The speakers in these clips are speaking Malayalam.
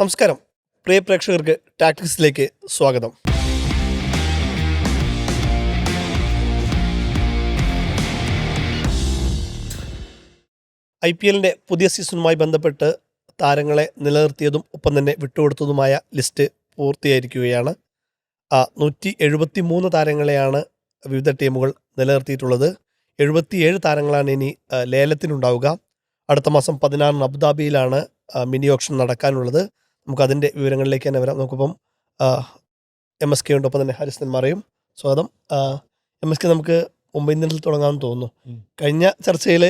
നമസ്കാരം. പ്രിയ പ്രേക്ഷകർക്ക് ടാക്ടിക്സിലേക്ക് സ്വാഗതം. ഐ പി എല്ലിന്റെ പുതിയ സീസണുമായി ബന്ധപ്പെട്ട് താരങ്ങളെ നിലനിർത്തിയതും ഒപ്പം തന്നെ വിട്ടുകൊടുത്തതുമായ ലിസ്റ്റ് പൂർത്തിയായിരിക്കുകയാണ്. നൂറ്റി എഴുപത്തി മൂന്ന് താരങ്ങളെയാണ് വിവിധ ടീമുകൾ നിലനിർത്തിയിട്ടുള്ളത്. എഴുപത്തിയേഴ് താരങ്ങളാണ് ഇനി ലേലത്തിനുണ്ടാവുക. അടുത്ത മാസം പതിനാറിന് അബുദാബിയിലാണ് മിനി ഓപ്ഷൻ നടക്കാനുള്ളത്. നമുക്ക് അതിന്റെ വിവരങ്ങളിലേക്ക് തന്നെ വരാം. നമുക്കിപ്പം എം എസ് കെ ഉണ്ട് ഒപ്പം തന്നെ ഹരിസ്തൻ മറയും. സ്വാഗതം. എം എസ് കെ നമുക്ക് മുംബൈ ഇന്ത്യൻസിൽ തുടങ്ങാമെന്ന് തോന്നുന്നു. കഴിഞ്ഞ ചർച്ചയിൽ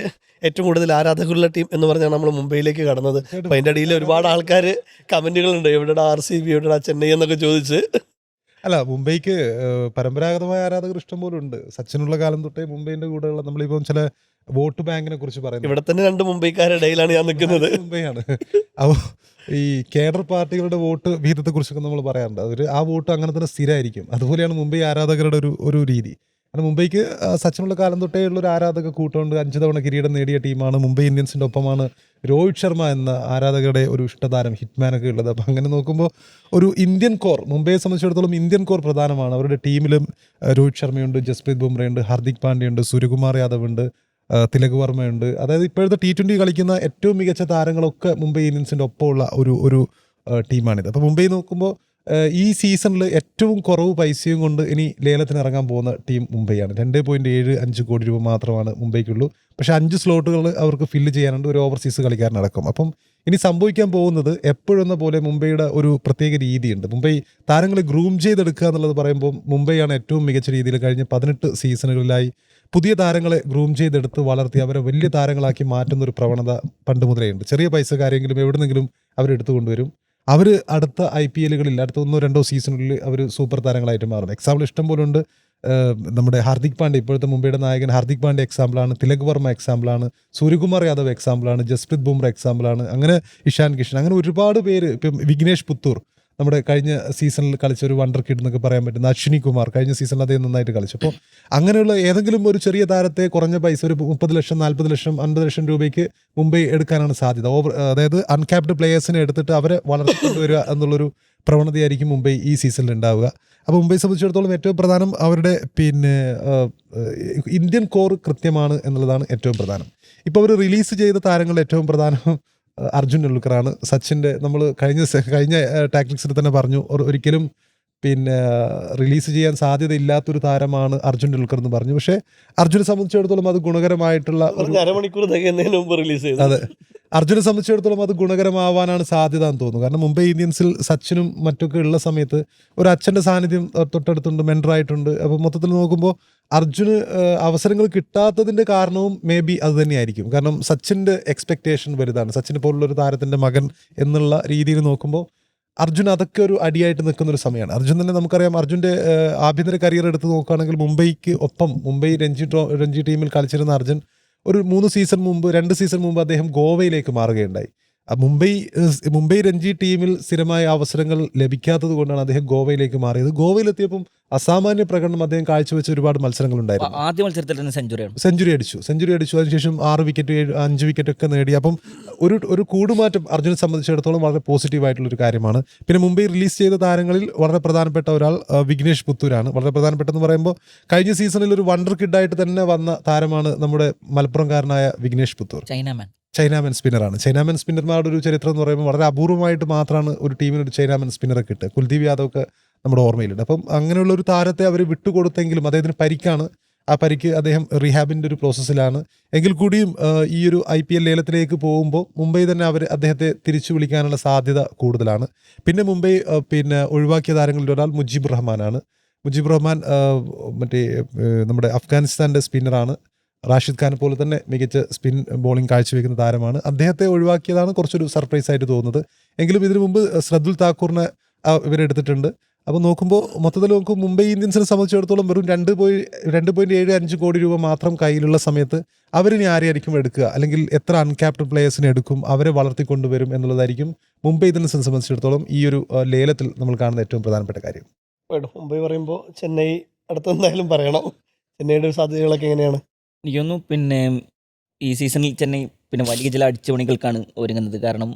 ഏറ്റവും കൂടുതൽ ആരാധകരുള്ള ടീം എന്ന് പറഞ്ഞാണ് നമ്മൾ മുംബൈയിലേക്ക് കടന്നത്. അപ്പം അതിന്റെ അടിയിൽ ഒരുപാട് ആൾക്കാർ കമന്റുകളുണ്ട്. എവിടെടാ ആർ സി ബി? എവിടെടാ ചെന്നൈ എന്നൊക്കെ ചോദിച്ച്. അല്ല മുംബൈക്ക് പരമ്പരാഗതമായ ആരാധകർ ഇഷ്ടം പോലെ ഉണ്ട്. സച്ചിനുള്ള കാലം തൊട്ടേ മുംബൈന്റെ കൂടെയുള്ള നമ്മളിപ്പം ചില വോട്ട് ബാങ്കിനെ കുറിച്ച് പറയുന്നത്. ഇവിടെ തന്നെ രണ്ട് മുംബൈക്കാരുടെ ഇടയിലാണ് ഞാൻ നിൽക്കുന്നത്. മുംബൈയാണ്. അപ്പോൾ ഈ കേഡർ പാർട്ടികളുടെ വോട്ട് വിഹിതത്തെ കുറിച്ചൊക്കെ നമ്മൾ പറയാറുണ്ട്. അതൊരു ആ വോട്ട് അങ്ങനെ തന്നെ സ്ഥിരമായിരിക്കും അതുപോലെയാണ് മുംബൈ ആരാധകരുടെ ഒരു ഒരു രീതി. കാരണം മുംബൈക്ക് സച്ചിനുള്ള കാലം തൊട്ടേ ഉള്ള ഒരു ആരാധക കൂട്ടമുണ്ട്. അഞ്ച് തവണ കിരീടം നേടിയ ടീമാണ് മുംബൈ ഇന്ത്യൻസിന്റെ ഒപ്പമാണ് രോഹിത് ശർമ്മ എന്ന ആരാധകരുടെ ഒരു ഇഷ്ടതാരം ഹിറ്റ്മാനൊക്കെ ഉള്ളത്. അപ്പം അങ്ങനെ നോക്കുമ്പോൾ ഒരു ഇന്ത്യൻ കോർ മുംബൈയെ സംബന്ധിച്ചിടത്തോളം ഇന്ത്യൻ കോർ പ്രധാനമാണ്. അവരുടെ ടീമിലും രോഹിത് ശർമ്മയുണ്ട് ജസ്പ്രീത് ബുംറയുണ്ട് ഹാർദിക് പാണ്ഡ്യയുണ്ട് സൂര്യകുമാർ യാദവ് ഉണ്ട് തിലക് വർമ്മയുണ്ട്. അതായത് ഇപ്പോഴത്തെ ടി ട്വന്റി കളിക്കുന്ന ഏറ്റവും മികച്ച താരങ്ങളൊക്കെ മുംബൈ ഇന്ത്യൻസിന്റെ ഒപ്പമുള്ള ഒരു ഒരു ടീമാണിത്. അപ്പോൾ മുംബൈ നോക്കുമ്പോൾ ഈ സീസണിൽ ഏറ്റവും കുറവ് പൈസയും കൊണ്ട് ഇനി ലേലത്തിന് ഇറങ്ങാൻ പോകുന്ന ടീം മുംബൈയാണ്. രണ്ട് പോയിന്റ് ഏഴ് അഞ്ച് കോടി രൂപ മാത്രമാണ് മുംബൈക്കുള്ളൂ. പക്ഷെ അഞ്ച് സ്ലോട്ടുകൾ അവർക്ക് ഫില്ല് ചെയ്യാനുണ്ട്. ഒരു ഓവർസീസ് കളിക്കാരനടക്കം. അപ്പം ഇനി സംഭവിക്കാൻ പോകുന്നത് എപ്പോഴെന്ന പോലെ മുംബൈയുടെ ഒരു പ്രത്യേക രീതിയുണ്ട്. മുംബൈ താരങ്ങളെ ഗ്രൂം ചെയ്തെടുക്കുക എന്നുള്ളത് പറയുമ്പോൾ മുംബൈയാണ് ഏറ്റവും മികച്ച രീതിയിൽ കഴിഞ്ഞ പതിനെട്ട് സീസണുകളിലായി പുതിയ താരങ്ങളെ ഗ്രൂം ചെയ്തെടുത്ത് വളർത്തി അവരെ വലിയ താരങ്ങളാക്കി മാറ്റുന്ന ഒരു പ്രവണത പണ്ട് മുതലേ ഉണ്ട്. ചെറിയ പൈസക്കാരെങ്കിലും എവിടെന്നെങ്കിലും അവരെടുത്തു കൊണ്ടുവരും. അവർ അടുത്ത ഐ പി എല്ലുകളിൽ അടുത്ത ഒന്നോ രണ്ടോ സീസണുകളിൽ അവർ സൂപ്പർ താരങ്ങളായിട്ട് മാറും. എക്സാമ്പിൾ ഇഷ്ടം പോലെ ഉണ്ട് നമ്മുടെ ഹാർദിക് പാണ്ഡ്യ ഇപ്പോഴത്തെ മുംബൈയുടെ നായകൻ ഹാർദിക് പാണ്ഡ്യ എക്സാമ്പിളാണ് തിലക് വർമ്മ എക്സാമ്പിളാണ് സൂര്യകുമാർ യാദവ് എക്സാമ്പിളാണ് ജസ്പ്രീത് ബുംറ എക്സാമ്പിളാണ് അങ്ങനെ ഇഷാൻ കിഷൻ അങ്ങനെ ഒരുപാട് പേര് ഇപ്പം വിഘ്നേഷ് പുത്തൂർ നമ്മുടെ കഴിഞ്ഞ സീസണിൽ കളിച്ച ഒരു വണ്ടർ കിഡ് എന്നൊക്കെ പറയാൻ പറ്റുന്ന അശ്വിനി കുമാർ. കഴിഞ്ഞ സീസണിൽ അദ്ദേഹം നന്നായിട്ട് കളിച്ചു. അപ്പോൾ അങ്ങനെയുള്ള ഏതെങ്കിലും ഒരു ചെറിയ താരത്തെ കുറഞ്ഞ പൈസ ഒരു മുപ്പത് ലക്ഷം നാൽപ്പത് ലക്ഷം അൻപത് ലക്ഷം രൂപയ്ക്ക് മുംബൈ എടുക്കാനാണ് സാധ്യത. ഓവർ അതായത് അൺക്യാപ്ഡ് പ്ലേയേഴ്സിനെ എടുത്തിട്ട് അവരെ വളർത്തിക്കൊണ്ടുവരിക എന്നുള്ളൊരു പ്രവണതയായിരിക്കും മുംബൈ ഈ സീസണിൽ ഉണ്ടാവുക. അപ്പോൾ മുംബൈ സംബന്ധിച്ചിടത്തോളം ഏറ്റവും പ്രധാനം അവരുടെ പിന്നെ ഇന്ത്യൻ കോർ കൃത്യമാണ് എന്നുള്ളതാണ് ഏറ്റവും പ്രധാനം. ഇപ്പോൾ അവർ റിലീസ് ചെയ്ത താരങ്ങൾ ഏറ്റവും പ്രധാനം അർജുൻ ടെണ്ടുൽക്കറാണ് സച്ചിന്റെ നമ്മൾ കഴിഞ്ഞ കഴിഞ്ഞ ടാക്ടിക്സിൽ തന്നെ പറഞ്ഞു. ഒരിക്കലും പിന്നെ റിലീസ് ചെയ്യാൻ സാധ്യതയില്ലാത്തൊരു താരമാണ് അർജുൻ ടുൽക്കർ എന്ന് പറഞ്ഞു. പക്ഷേ അർജുനെ സംബന്ധിച്ചിടത്തോളം അത് ഗുണകരമായിട്ടുള്ള അരമണിക്കൂർ തികയുന്നതിന് മുമ്പ് റിലീസ് ചെയ്തു. അതെ. അർജുനെ സംബന്ധിച്ചിടത്തോളം അത് ഗുണകരമാവാനാണ് സാധ്യത എന്ന് തോന്നുന്നു. കാരണം മുംബൈ ഇന്ത്യൻസിൽ സച്ചിനും മറ്റൊക്കെ ഉള്ള സമയത്ത് ഒരു അച്ഛന്റെ സാന്നിധ്യം തൊട്ടടുത്തുണ്ട് മെൻഡറായിട്ടുണ്ട് അപ്പോൾ മൊത്തത്തിൽ നോക്കുമ്പോൾ അർജുന് അവസരങ്ങൾ കിട്ടാത്തതിന്റെ കാരണവും മേ ബി അത് തന്നെയായിരിക്കും. കാരണം സച്ചിന്റെ എക്സ്പെക്റ്റേഷൻ വലുതാണ്. സച്ചിനെ പോലുള്ള ഒരു താരത്തിന്റെ മകൻ എന്നുള്ള രീതിയിൽ നോക്കുമ്പോൾ അർജുൻ അതൊക്കെ ഒരു അടിയായിട്ട് നിൽക്കുന്ന ഒരു സമയമാണ്. അർജുൻ തന്നെ നമുക്കറിയാം അർജുന്റെ ആഭ്യന്തര കരിയർ എടുത്ത് നോക്കുകയാണെങ്കിൽ മുംബൈക്ക് ഒപ്പം മുംബൈ രഞ്ജി രഞ്ജി ടീമിൽ കളിച്ചിരുന്ന അർജുൻ ഒരു മൂന്ന് സീസൺ മുമ്പ് രണ്ട് സീസൺ മുമ്പ് അദ്ദേഹം ഗോവയിലേക്ക് മാറുകയുണ്ടായി. മുംബൈ മുംബൈ രഞ്ജി ടീമിൽ സ്ഥിരമായ അവസരങ്ങൾ ലഭിക്കാത്തത് കൊണ്ടാണ് അദ്ദേഹം ഗോവയിലേക്ക് മാറിയത്. ഗോവയിലെത്തിയപ്പം അസാമാന്യ പ്രകടനം അദ്ദേഹം കാഴ്ചവെച്ച ഒരുപാട് മത്സരങ്ങൾ ഉണ്ടായിരുന്നു ആദ്യ മത്സരത്തിൽ തന്നെ സെഞ്ചുറിയാണ്. സെഞ്ചുറി അടിച്ചു. സെഞ്ചുറി അടിച്ചു. അതിനുശേഷം ആറ് വിക്കറ്റ് അഞ്ച് വിക്കറ്റ് ഒക്കെ നേടി. അപ്പം ഒരു ഒരു കൂടുമാറ്റം അർജുനെ സംബന്ധിച്ചിടത്തോളം വളരെ പോസിറ്റീവ് ആയിട്ടുള്ള ഒരു കാര്യമാണ്. പിന്നെ മുംബൈ റിലീസ് ചെയ്ത താരങ്ങളിൽ വളരെ പ്രധാനപ്പെട്ട ഒരാൾ വിഘ്നേഷ് പുത്തൂരാണ്. വളരെ പ്രധാനപ്പെട്ടെന്ന് പറയുമ്പോൾ കഴിഞ്ഞ സീസണിൽ ഒരു വണ്ടർ കിഡായിട്ട് തന്നെ വന്ന താരമാണ് നമ്മുടെ മലപ്പുറംകാരനായ വിഘ്നേഷ് പുത്തൂർ. ചൈനാമാൻ ചൈനാമൻ സ്പിന്നറാണ് ചൈനാമൻ സ്പിന്നർമാരുടെ ഒരു ചരിത്രം എന്ന് പറയുമ്പോൾ വളരെ അപൂർവമായിട്ട് മാത്രമാണ് ഒരു ടീമിന് ഒരു ചൈനാമൻ സ്പിന്നറെ കിട്ടുക. കുൽദീപ് യാദവ് ഒക്കെ നമ്മുടെ ഓർമ്മയിലുണ്ട്. അപ്പം അങ്ങനെയുള്ള ഒരു താരത്തെ അവർ വിട്ടുകൊടുത്തെങ്കിലും അദ്ദേഹത്തിന് പരിക്കാണ്. ആ പരിക്ക് അദ്ദേഹം റിഹാബിന്റെ ഒരു പ്രോസസ്സിലാണ്. എങ്കിൽ കൂടിയും ഈ ഒരു ഐ പി എൽ ലേലത്തിലേക്ക് പോകുമ്പോൾ മുംബൈ തന്നെ അവർ അദ്ദേഹത്തെ തിരിച്ചു വിളിക്കാനുള്ള സാധ്യത കൂടുതലാണ്. പിന്നെ മുംബൈ പിന്നെ ഒഴിവാക്കിയ താരങ്ങളിൽ ഒരാൾ മുജീബ് റഹ്മാനാണ്. മുജീബ് റഹ്മാൻ മറ്റേ നമ്മുടെ അഫ്ഗാനിസ്ഥാന്റെ സ്പിന്നറാണ്. റാഷിദ് ഖാനെ പോലെ തന്നെ മികച്ച സ്പിൻ ബോളിംഗ് കാഴ്ചവെക്കുന്ന താരമാണ്. അദ്ദേഹത്തെ ഒഴിവാക്കിയതാണ് കുറച്ചൊരു സർപ്രൈസ് ആയിട്ട് തോന്നുന്നത്. എങ്കിലും ഇതിനു മുമ്പ് ശ്രദ്ധുൽ താക്കൂറിനെ ഇവരെടുത്തിട്ടുണ്ട്. അപ്പോൾ നോക്കുമ്പോൾ മൊത്തത്തിൽ നമുക്ക് മുംബൈ ഇന്ത്യൻസിനെ സംബന്ധിച്ചിടത്തോളം വെറും രണ്ട് പോയി രണ്ട് പോയിന്റ് ഏഴ് അഞ്ച് കോടി രൂപ മാത്രം കയ്യിലുള്ള സമയത്ത് അവരിനി ആരെയായിരിക്കും എടുക്കുക? അല്ലെങ്കിൽ എത്ര അൺക്യാപ്റ്റഡ് പ്ലേയേഴ്സിനെ എടുക്കും? അവരെ വളർത്തിക്കൊണ്ടുവരും എന്നുള്ളതായിരിക്കും മുംബൈ ഇന്ത്യൻസിനെ സംബന്ധിച്ചിടത്തോളം ഈ ഒരു ലേലത്തിൽ നമ്മൾ കാണുന്ന ഏറ്റവും പ്രധാനപ്പെട്ട കാര്യം. മുംബൈ പറയുമ്പോൾ ചെന്നൈ അടുത്ത് എന്തായാലും പറയണം. ചെന്നൈയുടെ ഒരു സാധ്യതകളൊക്കെ എങ്ങനെയാണ്? എനിക്കൊന്നു പിന്നെ ഈ സീസണിൽ ചെന്നൈ പിന്നെ വലിയ ചില അടിച്ചുപണികൾക്കാണ് ഒരുങ്ങുന്നത്. കാരണം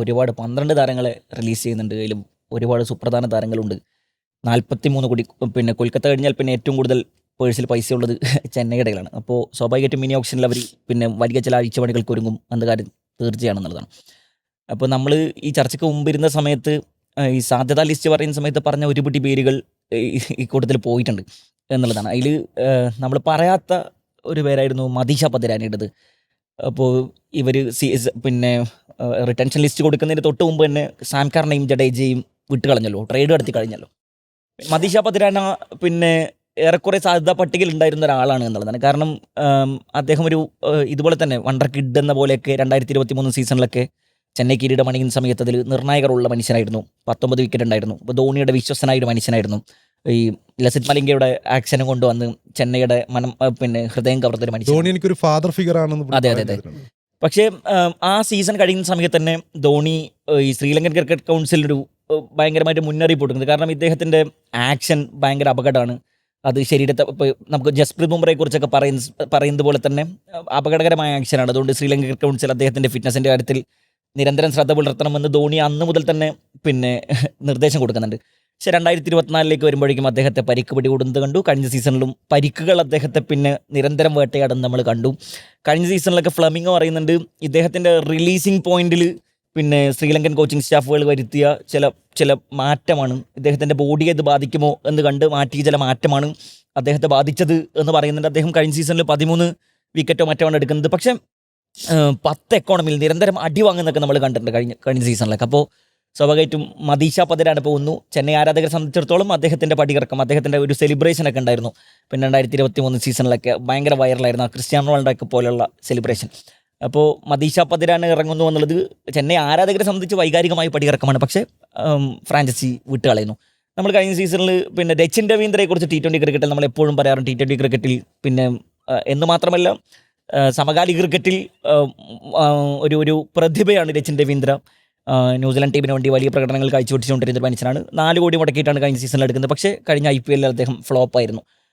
ഒരുപാട് പന്ത്രണ്ട് താരങ്ങളെ റിലീസ് ചെയ്യുന്നുണ്ട്. അതിലും ഒരുപാട് സുപ്രധാന താരങ്ങളുണ്ട്. നാൽപ്പത്തി മൂന്ന് കോടി പിന്നെ കൊൽക്കത്ത കഴിഞ്ഞാൽ പിന്നെ ഏറ്റവും കൂടുതൽ പേഴ്സിൽ പൈസ ഉള്ളത് ചെന്നൈയുടെ കയ്യിലാണ് അപ്പോൾ സ്വാഭാവികമായിട്ടും മിനി ഓപ്ഷനിൽ അവർ പിന്നെ വലിയ ചില അഴിച്ചുപണികൾക്ക് ഒരുങ്ങും എന്ന കാര്യം തീർച്ചയാണെന്നുള്ളതാണ്. അപ്പോൾ നമ്മൾ ഈ ചർച്ചയ്ക്ക് മുമ്പ് ഇരുന്ന സമയത്ത് ഈ സാധ്യതാ ലിസ്റ്റ് പറയുന്ന സമയത്ത് പറഞ്ഞ ഒരു പിടി പേരുകൾ ഈ കൂട്ടത്തിൽ പോയിട്ടുണ്ട് എന്നുള്ളതാണ്. അതിൽ നമ്മൾ പറയാത്ത ഒരു പേരായിരുന്നു മദീഷ പതിരാനിയുടേത്. അപ്പോൾ ഇവർ സി പിന്നെ റിട്ടൻഷൻ ലിസ്റ്റ് കൊടുക്കുന്നതിന് തൊട്ട് മുമ്പ് തന്നെ സാംകാറിനെയും ജഡേജയും വിട്ട് കളഞ്ഞല്ലോ ട്രേഡ് നടത്തി കഴിഞ്ഞല്ലോ. മദീഷ പതിരാന പിന്നെ ഏറെക്കുറെ സാധ്യതാ പട്ടികയിൽ ഉണ്ടായിരുന്ന ഒരാളാണ് എന്നുള്ളതാണ് കാരണം അദ്ദേഹം ഒരു ഇതുപോലെ തന്നെ വണ്ടർ കിഡ് എന്ന പോലെയൊക്കെ രണ്ടായിരത്തി ഇരുപത്തി മൂന്ന് സീസണിലൊക്കെ ചെന്നൈ കിരീടം അണിയുന്ന സമയത്ത് അതിൽ നിർണായകരുള്ള മനുഷ്യനായിരുന്നു. പത്തൊമ്പത് വിക്കറ്റ് ഉണ്ടായിരുന്നു. അപ്പോൾ ധോണിയുടെ വിശ്വസനായ ഒരു മനുഷ്യനായിരുന്നു. ഈ ലസിത് മലിംഗയുടെ ആക്ഷനും കൊണ്ടുവന്ന് ചെന്നൈയുടെ മനം പിന്നെ ഹൃദയം കവർന്നൊരു മനുഷ്യൻ. ധോണി എനിക്കൊരു ഫാദർ ഫിഗർ ആണെന്ന് അതെ, അതെ, അതെ. പക്ഷേ ആ സീസൺ കഴിയുന്ന സമയത്ത് തന്നെ ധോണി ഈ ശ്രീലങ്കൻ ക്രിക്കറ്റ് കൗൺസിലൊരു ഏഹ്, ഭയങ്കരമായിട്ട് മുന്നറിയിപ്പ് കൊടുക്കുന്നത് കാരണം ഇദ്ദേഹത്തിന്റെ ആക്ഷൻ ഭയങ്കര അപകടമാണ്. അത് ശരീരത്തെ നമുക്ക് ജസ്പ്രീത് ബുംറയെ കുറിച്ചൊക്കെ പറയുന്ന പറയുന്നത് പോലെ തന്നെ അപകടകരമായ ആക്ഷനാണ്. അതുകൊണ്ട് ശ്രീലങ്ക കൗൺസിൽ അദ്ദേഹത്തിന്റെ ഫിറ്റ്നസിന്റെ കാര്യത്തിൽ നിരന്തരം ശ്രദ്ധ പുലർത്തണമെന്ന് ധോണി അന്ന് മുതൽ തന്നെ പിന്നെ നിർദ്ദേശം കൊടുക്കുന്നുണ്ട്. പക്ഷെ രണ്ടായിരത്തി ഇരുപത്തിനാലിലേക്ക് വരുമ്പോഴേക്കും അദ്ദേഹത്തെ പരിക്ക് പിടികൂടുന്നത് കണ്ടു. കഴിഞ്ഞ സീസണിലും പരിക്കുകൾ അദ്ദേഹത്തെ പിന്നെ നിരന്തരം വേട്ടയാടുന്നത് നമ്മൾ കണ്ടു. കഴിഞ്ഞ സീസണിലൊക്കെ ഫ്ലമിംഗ് പറയുന്നുണ്ട് ഇദ്ദേഹത്തിന്റെ റിലീസിങ് പോയിന്റിൽ പിന്നെ ശ്രീലങ്കൻ കോച്ചിങ് സ്റ്റാഫുകൾ വരുത്തിയ ചില ചില മാറ്റമാണ്. ഇദ്ദേഹത്തിന്റെ ബോഡിയെ ഇത് ബാധിക്കുമോ എന്ന് കണ്ട് മാറ്റിയ ചില മാറ്റമാണ് അദ്ദേഹത്തെ ബാധിച്ചത് എന്ന് പറയുന്നുണ്ട് അദ്ദേഹം കഴിഞ്ഞ സീസണിൽ പതിമൂന്ന് വിക്കറ്റോ മറ്റോ എടുക്കുന്നത്. പക്ഷേ പത്ത് എക്കോണമിയിൽ നിരന്തരം അടി വാങ്ങുന്നൊക്കെ നമ്മൾ കണ്ടിട്ടുണ്ട് കഴിഞ്ഞ കഴിഞ്ഞ സീസണിലൊക്കെ അപ്പോൾ സ്വാഭാവികമായിട്ടും മദീഷ പതിരാണ് പോകുന്നു. ചെന്നൈ ആരാധകരെ സംബന്ധിച്ചിടത്തോളം അദ്ദേഹത്തിന്റെ പടിയിറക്കം അദ്ദേഹത്തിന്റെ ഒരു സെലിബ്രേഷൻ ഒക്കെ ഉണ്ടായിരുന്നു. പിന്നെ രണ്ടായിരത്തി ഇരുപത്തി മൂന്ന് സീസണിലൊക്കെ ഭയങ്കര വൈറലായിരുന്നു ആ ക്രിസ്ത്യാനോ റൊണാൾഡോ പോലെയുള്ള സെലിബ്രേഷൻ അപ്പോൾ മദീഷ പതിരാണ് ഇറങ്ങുന്നു എന്നുള്ളത് ചെന്നൈ ആരാധകരെ സംബന്ധിച്ച് വൈകാരികമായി പടിയിറക്കമാണ്. പക്ഷേ ഫ്രാഞ്ചസി വിട്ട് വിട്ടുകളയുന്നു നമ്മൾ കഴിഞ്ഞ സീസണിൽ പിന്നെ രച്ചിൻ രവീന്ദ്രയെക്കുറിച്ച് ടി ട്വന്റി ക്രിക്കറ്റിൽ നമ്മൾ എപ്പോഴും പറയാറുണ്ട്. ടി ട്വന്റി ക്രിക്കറ്റിൽ പിന്നെ എന്ന് മാത്രമല്ല സമകാലിക ക്രിക്കറ്റിൽ ഒരു ഒരു പ്രതിഭയാണ് രച്ചിൻ രവീന്ദ്ര. ന്യൂസിലാൻഡ് ടീമിന് വേണ്ടി വലിയ പ്രകടനങ്ങൾ കാഴ്ചവെച്ചുകൊണ്ടിരുന്ന ഒരു മനുഷ്യനാണ്. നാല് കോടി മുടക്കിയിട്ടാണ് കഴിഞ്ഞ സീസണിൽ എടുക്കുന്നത്. പക്ഷേ കഴിഞ്ഞ ഐ പി എല്ലിൽ അദ്ദേഹം ഫ്ലോപ്പ് ആയിരുന്നു. ആം,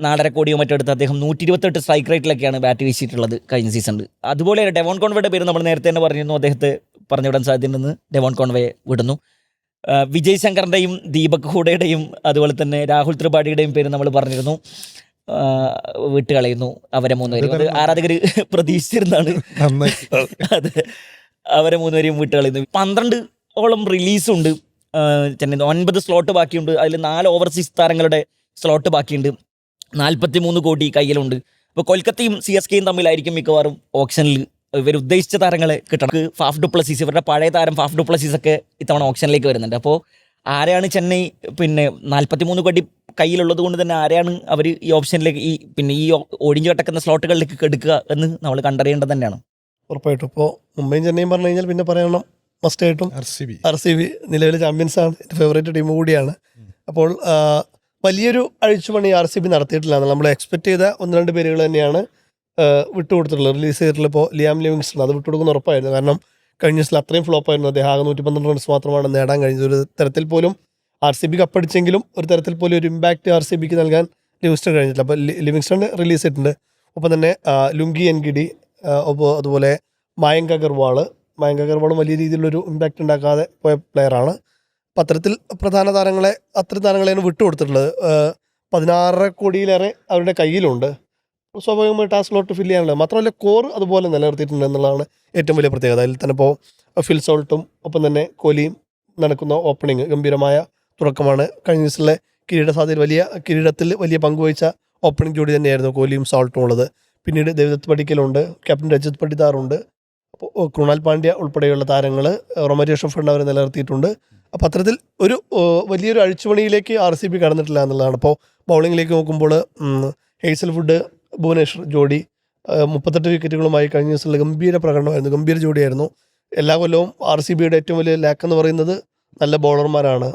നാലര കോടിയോ മറ്റോ എടുത്ത് അദ്ദേഹം നൂറ്റി ഇരുപത്തെട്ട് സ്ട്രൈക്ക് റേറ്റിലൊക്കെയാണ് ബാറ്റ് വീശിയിട്ടുള്ളത് കഴിഞ്ഞ സീസണിൽ അതുപോലെ ഡെവോൺ കോൺവേയുടെ പേര് നമ്മൾ നേരത്തെ തന്നെ പറഞ്ഞിരുന്നു. അദ്ദേഹത്തെ പറഞ്ഞുവിടാൻ സാധ്യതയുണ്ടെന്ന് ഡെവോൺ കോൺവേ വിടുന്നു. വിജയ് ശങ്കറിന്റെയും ദീപക് ഹൂഡയുടെയും അതുപോലെ തന്നെ രാഹുൽ ത്രിപാഠിയുടെയും പേര് നമ്മൾ പറഞ്ഞിരുന്നു. വിട്ടുകളയുന്നു അവരെ മൂന്നുപേരും. അത് ആരാധകർ പ്രതീക്ഷിച്ചിരുന്നാണ് അതെ. അവരെ മൂന്നുപേരെയും വിട്ടുകളയുന്നു. പന്ത്രണ്ട് ഓളം റിലീസുണ്ട് ചെന്നൈ ഒൻപത് സ്ലോട്ട് ബാക്കിയുണ്ട്. അതിൽ നാല് ഓവർസീസ് താരങ്ങളുടെ സ്ലോട്ട് ബാക്കിയുണ്ട്. നാൽപ്പത്തി മൂന്ന് കോടി കയ്യിലുണ്ട്. അപ്പോൾ കൊൽക്കത്തയും സി എസ് കെയും തമ്മിലായിരിക്കും മിക്കവാറും ഓപ്ഷനിൽ ഇവർ ഉദ്ദേശിച്ച താരങ്ങളെ കിട്ടണം. ഫാഫ് ഡുപ്ലസീസ് ഇവരുടെ പഴയ താരം ഫാഫ് ഡുപ്ലസീസ് ഒക്കെ ഇത്തവണ ഓപ്ഷനിലേക്ക് വരുന്നുണ്ട്. അപ്പോൾ ആരെയാണ് ചെന്നൈ പിന്നെ നാൽപ്പത്തി മൂന്ന് കോടി കയ്യിലുള്ളത് കൊണ്ട് തന്നെ ആരെയാണ് അവർ ഈ ഓപ്ഷനിലേക്ക് ഈ പിന്നെ ഈ ഒഴിഞ്ഞു കിടക്കുന്ന സ്ലോട്ടുകളിലേക്ക് എടുക്കുക എന്ന് നമ്മൾ കണ്ടറിയേണ്ടത് തന്നെയാണ്. ഉറപ്പായിട്ടും. ഇപ്പോൾ മുംബൈയും ചെന്നൈയും പറഞ്ഞു കഴിഞ്ഞാൽ പിന്നെ പറയണം മസ്റ്റായിട്ടും R C B R C B നിലവിലെ ചാമ്പ്യൻസ് ആണ്. എന്റെ ഫേവറേറ്റ് ടീം കൂടിയാണ്. അപ്പോൾ വലിയൊരു അഴിച്ചുപണി ആർ സി ബി നടത്തിയിട്ടില്ല നമ്മൾ എക്സ്പെക്ട് ചെയ്ത ഒന്ന് രണ്ട് പേരുകൾ തന്നെയാണ് വിട്ടുകൊടുത്തിട്ടുള്ളത്. റിലീസ് ചെയ്തിട്ടുള്ള ഇപ്പോൾ ലിയാം ലിവിങ്സ്റ്റൺ അത് വിട്ടുകൊടുക്കുന്ന ഉറപ്പായിരുന്നു. കാരണം കഴിഞ്ഞ ദിവസം അത്രയും ഫ്ലോപ്പ് ആയിരുന്നു. അദ്ദേഹം ആകെ നൂറ്റി പന്ത്രണ്ട് റൺസ് മാത്രമാണ് നേടാൻ കഴിഞ്ഞത്. ഒരു തരത്തിൽ പോലും ആർ സി ബി കപ്പടിച്ചെങ്കിലും ഒരു തരത്തിൽ പോലും ഒരു ഇമ്പാക്റ്റ് ആർ സി ബിക്ക് നൽകാൻ ലിവിങ്സ്റ്റൺ കഴിഞ്ഞിട്ടില്ല. അപ്പോൾ ലിവിങ്സ്റ്റൺ റിലീസ് ചെയ്തിട്ടുണ്ട്. ഒപ്പം തന്നെ ലുങ്കി എൻഗിഡി ഗിഡി ഒപ്പം അതുപോലെ മായങ്ക അഗർവാൾ. മയങ്ക് അഗർവാളും വലിയ രീതിയിലൊരു ഇമ്പാക്റ്റ് ഉണ്ടാക്കാതെ പോയ പ്ലെയറാണ് അപ്പം അത്തരത്തിൽ പ്രധാന താരങ്ങളെ അത്തരം താരങ്ങളെയാണ് വിട്ടുകൊടുത്തിട്ടുള്ളത്. പതിനാറര കോടിയിലേറെ അവരുടെ കയ്യിലുണ്ട്. സ്വാഭാവികമായിട്ട് ആ സ്ലോട്ട് ഫില്ല് ചെയ്യാനുള്ളത്. മാത്രമല്ല കോർ അതുപോലെ നിലനിർത്തിയിട്ടുണ്ട് എന്നുള്ളതാണ് ഏറ്റവും വലിയ പ്രത്യേകത. അതിൽ തന്നെ ഇപ്പോൾ ഫിൽ സോൾട്ടും ഒപ്പം തന്നെ കോലിയും നടക്കുന്ന ഓപ്പണിങ് ഗംഭീരമായ തുടക്കമാണ്. കഴിഞ്ഞ ദിവസത്തിലെ കിരീട സാധ്യത വലിയ കിരീടത്തിൽ വലിയ പങ്കുവഹിച്ച ഓപ്പണിംഗ് ജോഡി തന്നെയായിരുന്നു കോലിയും സോൾട്ടും ഉള്ളത്. പിന്നീട് ദേവദത്ത് പടിക്കലുണ്ട് ക്യാപ്റ്റൻ രജിത് പടിദാറുണ്ട് അപ്പോൾ കൃണാൽ പാണ്ഡ്യ ഉൾപ്പെടെയുള്ള താരങ്ങൾ റൊമരേഷ് ഷഫറിനെ അവർ നിലനിർത്തിയിട്ടുണ്ട്. അപ്പോൾ അത്തരത്തിൽ ഒരു വലിയൊരു അഴിച്ചുപണിയിലേക്ക് ആർ സി ബി കടന്നിട്ടില്ല എന്നുള്ളതാണ്. അപ്പോൾ ബൗളിങ്ങിലേക്ക് നോക്കുമ്പോൾ ഹെയ്സൽ ഫുഡ് ഭുവനേശ്വർ ജോഡി മുപ്പത്തെട്ട് വിക്കറ്റുകളുമായി കഴിഞ്ഞ ദിവസമുള്ള ഗംഭീര പ്രകടനമായിരുന്നു. ഗംഭീര ജോഡിയായിരുന്നു. എല്ലാ കൊല്ലവും ആർ സി ബിയുടെ ഏറ്റവും വലിയ ലാക്ക് എന്ന് പറയുന്നത് നല്ല ബൗളർമാരാണ്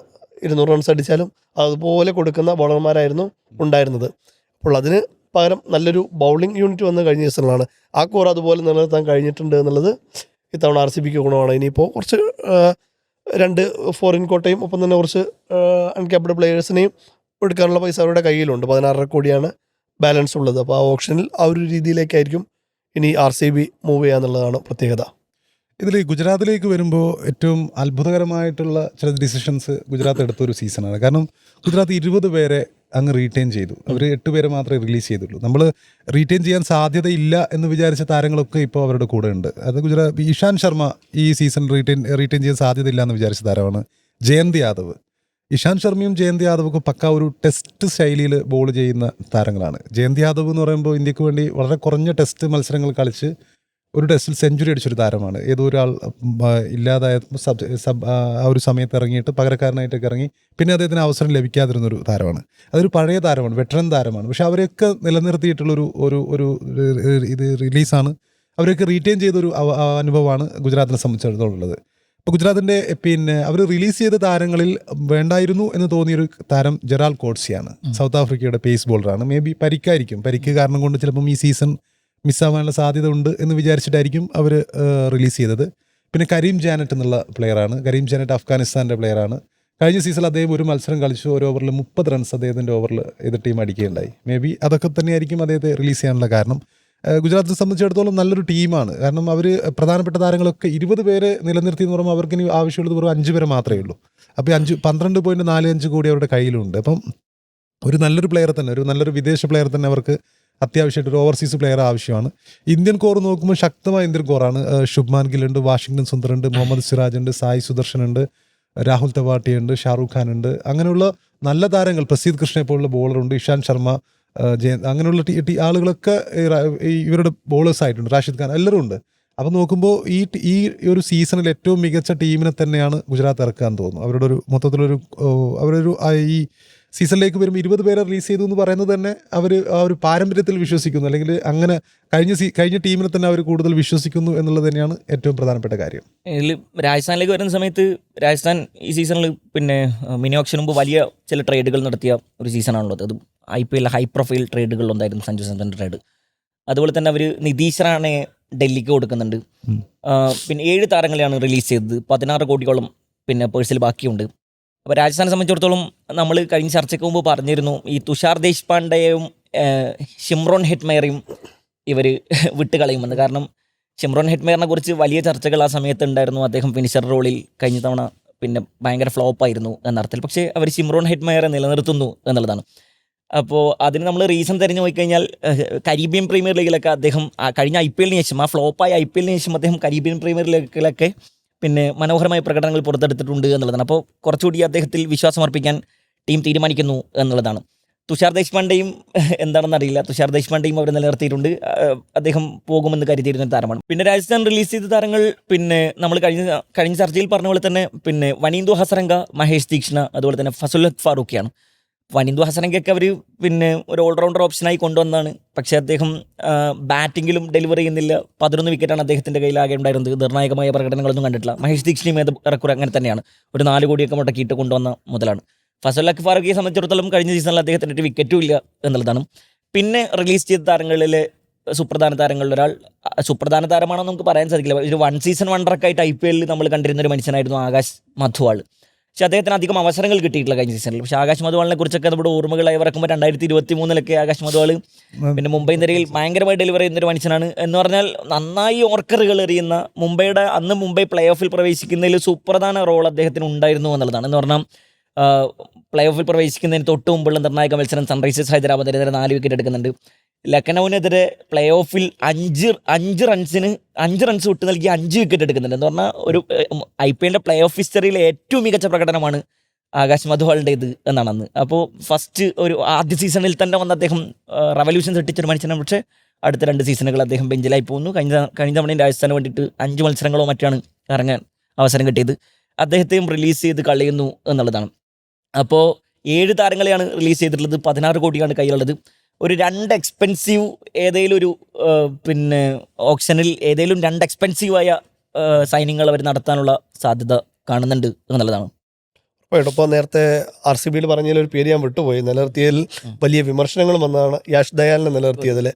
ഇരുന്നൂറ് റൺസ് അടിച്ചാലും അതുപോലെ കൊടുക്കുന്ന ബൗളർമാരായിരുന്നു ഉണ്ടായിരുന്നത്. അപ്പോൾ അതിന് പകരം നല്ലൊരു ബൗളിംഗ് യൂണിറ്റ് വന്ന് കഴിഞ്ഞ സീസണിലാണ് ആ കോർ അതുപോലെ നിലനിർത്താൻ കഴിഞ്ഞിട്ടുണ്ട് എന്നുള്ളത് ഇത്തവണ ആർ സി ബിക്ക് ഗുണമാണ്. ഇനിയിപ്പോൾ കുറച്ച് രണ്ട് ഫോറിൻ കോട്ടയും ഒപ്പം തന്നെ കുറച്ച് അൺക്യാപ്ഡ് പ്ലെയേഴ്സിനെയും എടുക്കാനുള്ള പൈസ അവരുടെ കയ്യിലുണ്ട്. പതിനാറര കോടിയാണ് ബാലൻസ് ഉള്ളത്. അപ്പോൾ ആ ഓപ്ഷനിൽ ആ ഒരു രീതിയിലേക്കായിരിക്കും ഇനി ആർ സി ബി മൂവ് ചെയ്യാന്നുള്ളതാണ് പ്രത്യേകത. ഇതിൽ ഗുജറാത്തിലേക്ക് വരുമ്പോൾ ഏറ്റവും അത്ഭുതകരമായിട്ടുള്ള ചില ഡിസിഷൻസ് ഗുജറാത്ത് എടുത്ത ഒരു സീസണാണ് കാരണം ഗുജറാത്ത് ഇരുപത് പേരെ അങ്ങ് റീറ്റെയിൻ ചെയ്തു. അവർ എട്ട് പേരെ മാത്രമേ റിലീസ് ചെയ്തുള്ളൂ. നമ്മൾ റീറ്റെയിൻ ചെയ്യാൻ സാധ്യതയില്ല എന്ന് വിചാരിച്ച താരങ്ങളൊക്കെ ഇപ്പോൾ അവരുടെ കൂടെ ഉണ്ട്. അത് ഗുജറാത്ത് ഇഷാൻ ശർമ്മ ഈ സീസൺ റീറ്റെയിൻ റീറ്റെയിൻ ചെയ്യാൻ സാധ്യതയില്ല എന്ന് വിചാരിച്ച താരമാണ് ജയന്ത് യാദവ്. ഇഷാൻ ശർമ്മയും ജയന്ത് യാദവൊക്കെ പക്ക ഒരു ടെസ്റ്റ് ശൈലിയിൽ ബോൾ ചെയ്യുന്ന താരങ്ങളാണ്. ജയന്ത് യാദവ് എന്ന് പറയുമ്പോൾ ഇന്ത്യയ്ക്ക് വേണ്ടി വളരെ കുറഞ്ഞ ടെസ്റ്റ് മത്സരങ്ങൾ കളിച്ച് ഒരു ടെസ്റ്റിൽ സെഞ്ചുറി അടിച്ചൊരു താരമാണ്. ഏതോ ഒരാൾ ഇല്ലാതായ സബ് സബ് ആ ഒരു സമയത്ത് ഇറങ്ങിയിട്ട് പകരക്കാരനായിട്ടൊക്കെ ഇറങ്ങി പിന്നെ അദ്ദേഹത്തിന് അവസരം ലഭിക്കാതിരുന്നൊരു താരമാണ്. അതൊരു പഴയ താരമാണ് വെറ്ററൻ താരമാണ്. പക്ഷെ അവരെയൊക്കെ നിലനിർത്തിയിട്ടുള്ളൊരു ഒരു ഒരു ഒരു ഇത് റിലീസാണ്. അവരൊക്കെ റീറ്റെയിൻ ചെയ്തൊരു അനുഭവമാണ് ഗുജറാത്തിനെ സംബന്ധിച്ചിടത്തോളം ഉള്ളത്. ഇപ്പോൾ ഗുജറാത്തിന്റെ പിന്നെ അവർ റിലീസ് ചെയ്ത താരങ്ങളിൽ വേണ്ടായിരുന്നു എന്ന് തോന്നിയൊരു താരം ജെറാൽ കോട്സിയാണ്. സൗത്ത് ആഫ്രിക്കയുടെ പേസ് ബോളറാണ്. മേ ബി പരിക്കായിരിക്കും. പരിക്ക് കാരണം കൊണ്ട് ചിലപ്പം ഈ സീസൺ മിസ്സാവാനുള്ള സാധ്യത ഉണ്ട് എന്ന് വിചാരിച്ചിട്ടായിരിക്കും അവർ റിലീസ് ചെയ്തത്. പിന്നെ കരീം ജാനറ്റ് എന്നുള്ള പ്ലെയറാണ് കരീം ജാനറ്റ് അഫ്ഗാനിസ്ഥാന്റെ പ്ലെയറാണ് കഴിഞ്ഞ സീസണിൽ അദ്ദേഹം ഒരു മത്സരം കളിച്ചു. ഒരു ഓവറിൽ മുപ്പത് റൺസ് അദ്ദേഹത്തിന്റെ ഓവറിൽ എതിർ ടീം അടിക്കുകയുണ്ടായി. മേ ബി അതൊക്കെ തന്നെയായിരിക്കും അദ്ദേഹത്തെ റിലീസ് ചെയ്യാനുള്ള കാരണം. ഗുജറാത്തിനെ സംബന്ധിച്ചിടത്തോളം നല്ലൊരു ടീമാണ് കാരണം അവർ പ്രധാനപ്പെട്ട താരങ്ങളൊക്കെ ഇരുപത് പേരെ നിലനിർത്തി എന്ന് പറയുമ്പോൾ അവർക്ക് ഇനി ആവശ്യമുള്ളത് വെറും അഞ്ച് പേരെ മാത്രമേ ഉള്ളൂ. അപ്പോൾ അഞ്ച് പന്ത്രണ്ട് പോയിന്റ് നാല് അഞ്ച് കോടി അവരുടെ കയ്യിലുണ്ട്. അപ്പം ഒരു നല്ലൊരു പ്ലെയർ തന്നെ ഒരു നല്ലൊരു വിദേശ പ്ലെയർ തന്നെ അവർക്ക് അത്യാവശ്യമായിട്ട് ഒരു ഓവർസീസ് പ്ലെയർ ആവശ്യമാണ്. ഇന്ത്യൻ കോർ നോക്കുമ്പോൾ ശക്തമായ ഇന്ത്യൻ കോറാണ് ശുഭ്മാൻ വാഷിംഗ്ടൺ സുന്ദർ ഉണ്ട് മുഹമ്മദ് സിറാജ് ഉണ്ട് സായി സുദർശൻ ഉണ്ട് രാഹുൽ തെവാട്ടി ഉണ്ട് ഷാറൂഖ് ഖാൻ ഉണ്ട്. അങ്ങനെയുള്ള നല്ല താരങ്ങൾ പ്രസീദ് കൃഷ്ണയെ പോലുള്ള ബോളറുണ്ട് ഇഷാൻ ശർമ്മ ജയ അങ്ങനെയുള്ള ടീ ടീ ആളുകളൊക്കെ ഇവരുടെ ബോളേഴ്സ് ആയിട്ടുണ്ട്. റാഷിദ് ഖാൻ എല്ലാവരും ഉണ്ട്. അപ്പം നോക്കുമ്പോൾ ഈ ഈ ഒരു സീസണിൽ ഏറ്റവും മികച്ച ടീമിനെ തന്നെയാണ് ഗുജറാത്ത് ഇറക്കാൻ തോന്നുന്നു. അവരുടെ ഒരു മൊത്തത്തിലൊരു അവരൊരു ഈ സീസണിലേക്ക് വരുമ്പോൾ ഇരുപത് പേരെ റിലീസ് ചെയ്തു എന്ന് പറയുന്നത് തന്നെ അവർ ആ ഒരു പാരമ്പര്യത്തിൽ വിശ്വസിക്കുന്നു. അല്ലെങ്കിൽ അങ്ങനെ കഴിഞ്ഞ സീ കഴിഞ്ഞ ടീമിനെ തന്നെ അവർ കൂടുതൽ വിശ്വസിക്കുന്നു എന്നുള്ളത് തന്നെയാണ് ഏറ്റവും പ്രധാനപ്പെട്ട കാര്യം. ഇതിൽ രാജസ്ഥാനിലേക്ക് വരുന്ന സമയത്ത് രാജസ്ഥാൻ ഈ സീസണിൽ പിന്നെ മിനി ഓപ്ഷന് മുമ്പ് വലിയ ചില ട്രേഡുകൾ നടത്തിയ ഒരു സീസണാണുള്ളത്. അത് ഐ പി എല്ലിലെ ഹൈ പ്രൊഫൈൽ ട്രേഡുകളിലുണ്ടായിരുന്നു സഞ്ജു സാംസന്റെ ട്രേഡ്. അതുപോലെ തന്നെ അവർ നിതീഷ് റാണെ ഡൽഹിക്ക് കൊടുക്കുന്നുണ്ട്. പിന്നെ ഏഴ് താരങ്ങളെയാണ് റിലീസ് ചെയ്തത്. പതിനാറ് കോടിയോളം പിന്നെ പേഴ്സിൽ ബാക്കിയുണ്ട്. അപ്പോൾ രാജസ്ഥാനെ സംബന്ധിച്ചിടത്തോളം നമ്മൾ കഴിഞ്ഞ ചർച്ചയ്ക്ക് മുമ്പ് പറഞ്ഞിരുന്നു ഈ തുഷാർ ദേശ്പാണ്ഡെയും ഷിംറോൺ ഹെറ്റ്മയറെയും ഇവർ വിട്ടുകളയുമെന്ന്. കാരണം ഷിംറോൺ ഹെറ്റ്മയറിനെ കുറിച്ച് വലിയ ചർച്ചകൾ ആ സമയത്ത് ഉണ്ടായിരുന്നു. അദ്ദേഹം ഫിനിഷർ റോളിൽ കഴിഞ്ഞ തവണ പിന്നെ ഭയങ്കര ഫ്ലോപ്പായിരുന്നു എന്നർത്ഥത്തിൽ പക്ഷേ അവർ ഷിംറോൺ ഹെറ്റ്മയറെ നിലനിർത്തുന്നു എന്നുള്ളതാണ്. അപ്പോൾ അതിന് നമ്മൾ റീസൺ തിരഞ്ഞു കഴിഞ്ഞാൽ കരീബിയൻ പ്രീമിയർ ലീഗിലൊക്കെ അദ്ദേഹം കഴിഞ്ഞ ഐ പി എല്ലിന് ശേഷം ആ ഫ്ലോപ്പായ ഐ പി എല്ലിന് ശേഷം അദ്ദേഹം കരീബിയൻ പ്രീമിയർ ലീഗിലൊക്കെ പിന്നെ മനോഹരമായ പ്രകടനങ്ങൾ പുറത്തെടുത്തിട്ടുണ്ട് എന്നുള്ളതാണ്. അപ്പോൾ കുറച്ചുകൂടി അദ്ദേഹത്തിൽ വിശ്വാസമർപ്പിക്കാൻ ടീം തീരുമാനിക്കുന്നു എന്നുള്ളതാണ്. തുഷാർ ദേശ്പാണ്ഡെയും എന്താണെന്ന് അറിയില്ല. തുഷാർ ദേശ്പാണ്ഡെയും അവർ നിലനിർത്തിയിട്ടുണ്ട്. അദ്ദേഹം പോകുമെന്ന് കരുതിയിരുന്ന താരമാണ്. പിന്നെ രാജസ്ഥാൻ റിലീസ് ചെയ്ത താരങ്ങൾ പിന്നെ നമ്മൾ കഴിഞ്ഞ കഴിഞ്ഞ ചർച്ചയിൽ പറഞ്ഞ പോലെ തന്നെ പിന്നെ വനീന്ദു ഹസരംഗ മഹേഷ് തീക്ഷ്ണ അതുപോലെ തന്നെ ഫസുലത് ഫാറൂഖിയാണ്. വനീന്ദു ഹസനങ്കൊക്കെ അവർ പിന്നെ ഒരു ഓൾറൗണ്ടർ ഓപ്ഷനായി കൊണ്ടുവന്നതാണ്. പക്ഷേ അദ്ദേഹം ബാറ്റിങ്ങിലും ഡെലിവർ ചെയ്യുന്നില്ല. പതിനൊന്ന് വിക്കറ്റാണ് അദ്ദേഹത്തിന്റെ കയ്യിൽ ആകെ ഉണ്ടായിരുന്നത്. നിർണായകമായ പ്രകടനങ്ങളൊന്നും കണ്ടിട്ടില്ല. മഹേഷ് ദീക്ഷിനിയും ഏത് അങ്ങനെ തന്നെയാണ്. ഒരു നാല് കോടിയൊക്കെ മുടക്കിയിട്ട് കൊണ്ടുവന്ന മുതലാണ്. ഫസൽ അഖ് ഫാറൂഖിയെ സംബന്ധിച്ചിടത്തോളം കഴിഞ്ഞ സീസണിൽ അദ്ദേഹത്തിന്റെ ഒരു വിക്കറ്റും ഇല്ല എന്നുള്ളതാണ്. പിന്നെ റിലീസ് ചെയ്ത താരങ്ങളിൽ സുപ്രധാന താരങ്ങളിൽ ഒരാൾ സുപ്രധാന താരമാണെന്ന് നമുക്ക് പറയാൻ സാധിക്കില്ല. ഒരു വൺ സീസൺ വണ്ടറൊക്കെ ആയിട്ട് ഐ പി എല്ലിൽ നമ്മൾ കണ്ടിരുന്ന ഒരു മനുഷ്യനായിരുന്നു ആകാശ് മധുവാൾ. പക്ഷെ അദ്ദേഹത്തിന് അധികം അവസരങ്ങൾ കിട്ടിയിട്ടില്ല കഴിഞ്ഞ സീസണിൽ പക്ഷേ ആകാശ് മധുവാളിനെ കുറിച്ചൊക്കെ നമ്മുടെ ഓർമ്മകളായി ഇറക്കുമ്പോൾ രണ്ടായിരത്തി ഇരുപത്തി മൂന്നിലൊക്കെ ആകാശ് മധുവാൾ പിന്നെ മുംബൈ നിരയിൽ ഭയങ്കരമായി ഡെലിവറി ചെയ്യുന്ന ഒരു മനുഷ്യനാണ്. എന്ന് പറഞ്ഞാൽ നന്നായി ഓർക്കറുകൾ എറിയുന്ന മുംബൈയുടെ അന്ന് മുംബൈ പ്ലേ ഓഫിൽ പ്രവേശിക്കുന്നതിൽ സുപ്രധാന റോൾ അദ്ദേഹത്തിന് ഉണ്ടായിരുന്നു എന്നുള്ളതാണ്. എന്ന് പറഞ്ഞാൽ പ്ലേ ഓഫിൽ പ്രവേശിക്കുന്നതിന് തൊട്ട് മുമ്പുള്ള നിർണായക മത്സരം സൺറൈസേഴ്സ് ഹൈദരാബാദിനെതിരെ നാല് വിക്കറ്റ് എടുക്കുന്നുണ്ട്. ലക്നൌവിനെതിരെ പ്ലേ ഓഫിൽ അഞ്ച് അഞ്ച് റൺസിന് അഞ്ച് റൺസ് വിട്ട് നൽകി അഞ്ച് വിക്കറ്റ് എടുക്കുന്നുണ്ട്. എന്ന് പറഞ്ഞാൽ ഒരു ഐ പി എല്ലിന്റെ പ്ലേ ഓഫ് ഹിസ്റ്ററിയിലെ ഏറ്റവും മികച്ച പ്രകടനമാണ് ആകാശ് മധുവാളുടേത് എന്നാണ് അന്ന്. അപ്പോൾ ഫസ്റ്റ് ഒരു ആദ്യ സീസണിൽ തന്നെ വന്ന് അദ്ദേഹം റവല്യൂഷൻ സൃഷ്ടിച്ചൊരു മനുഷ്യനാണ് പക്ഷേ അടുത്ത രണ്ട് സീസണുകൾ അദ്ദേഹം ബെഞ്ചിലായി പോകുന്നു കഴിഞ്ഞ കഴിഞ്ഞ തവണയും രാജസ്ഥാന് വേണ്ടിയിട്ട് അഞ്ച് മത്സരങ്ങളോ മറ്റാണ് ഇറങ്ങാൻ അവസരം കിട്ടിയത്. അദ്ദേഹത്തെയും റിലീസ് ചെയ്ത് കളയുന്നു എന്നുള്ളതാണ്. അപ്പോൾ ഏഴ് താരങ്ങളെയാണ് റിലീസ് ചെയ്തിട്ടുള്ളത്. പതിനാറ് കോടിയാണ് കയ്യിലുള്ളത്. ഒരു രണ്ട് എക്സ്പെൻസീവ് ഏതെങ്കിലും ഒരു പിന്നെ ഓപ്ഷനിൽ ഏതെങ്കിലും രണ്ട് എക്സ്പെൻസീവായ സൈനിങ്ങൾ അവർ നടത്താനുള്ള സാധ്യത കാണുന്നുണ്ട് എന്നുള്ളതാണ്. ഇപ്പോൾ നേരത്തെ ആർ സി ബിയിൽ പറഞ്ഞതിൽ ഒരു പേര് ഞാൻ വിട്ടുപോയി. നിലനിർത്തിയതിൽ വലിയ വിമർശനങ്ങൾ വന്നതാണ് യാഷ് ദയാലിനെ നിലനിർത്തിയതിൽ.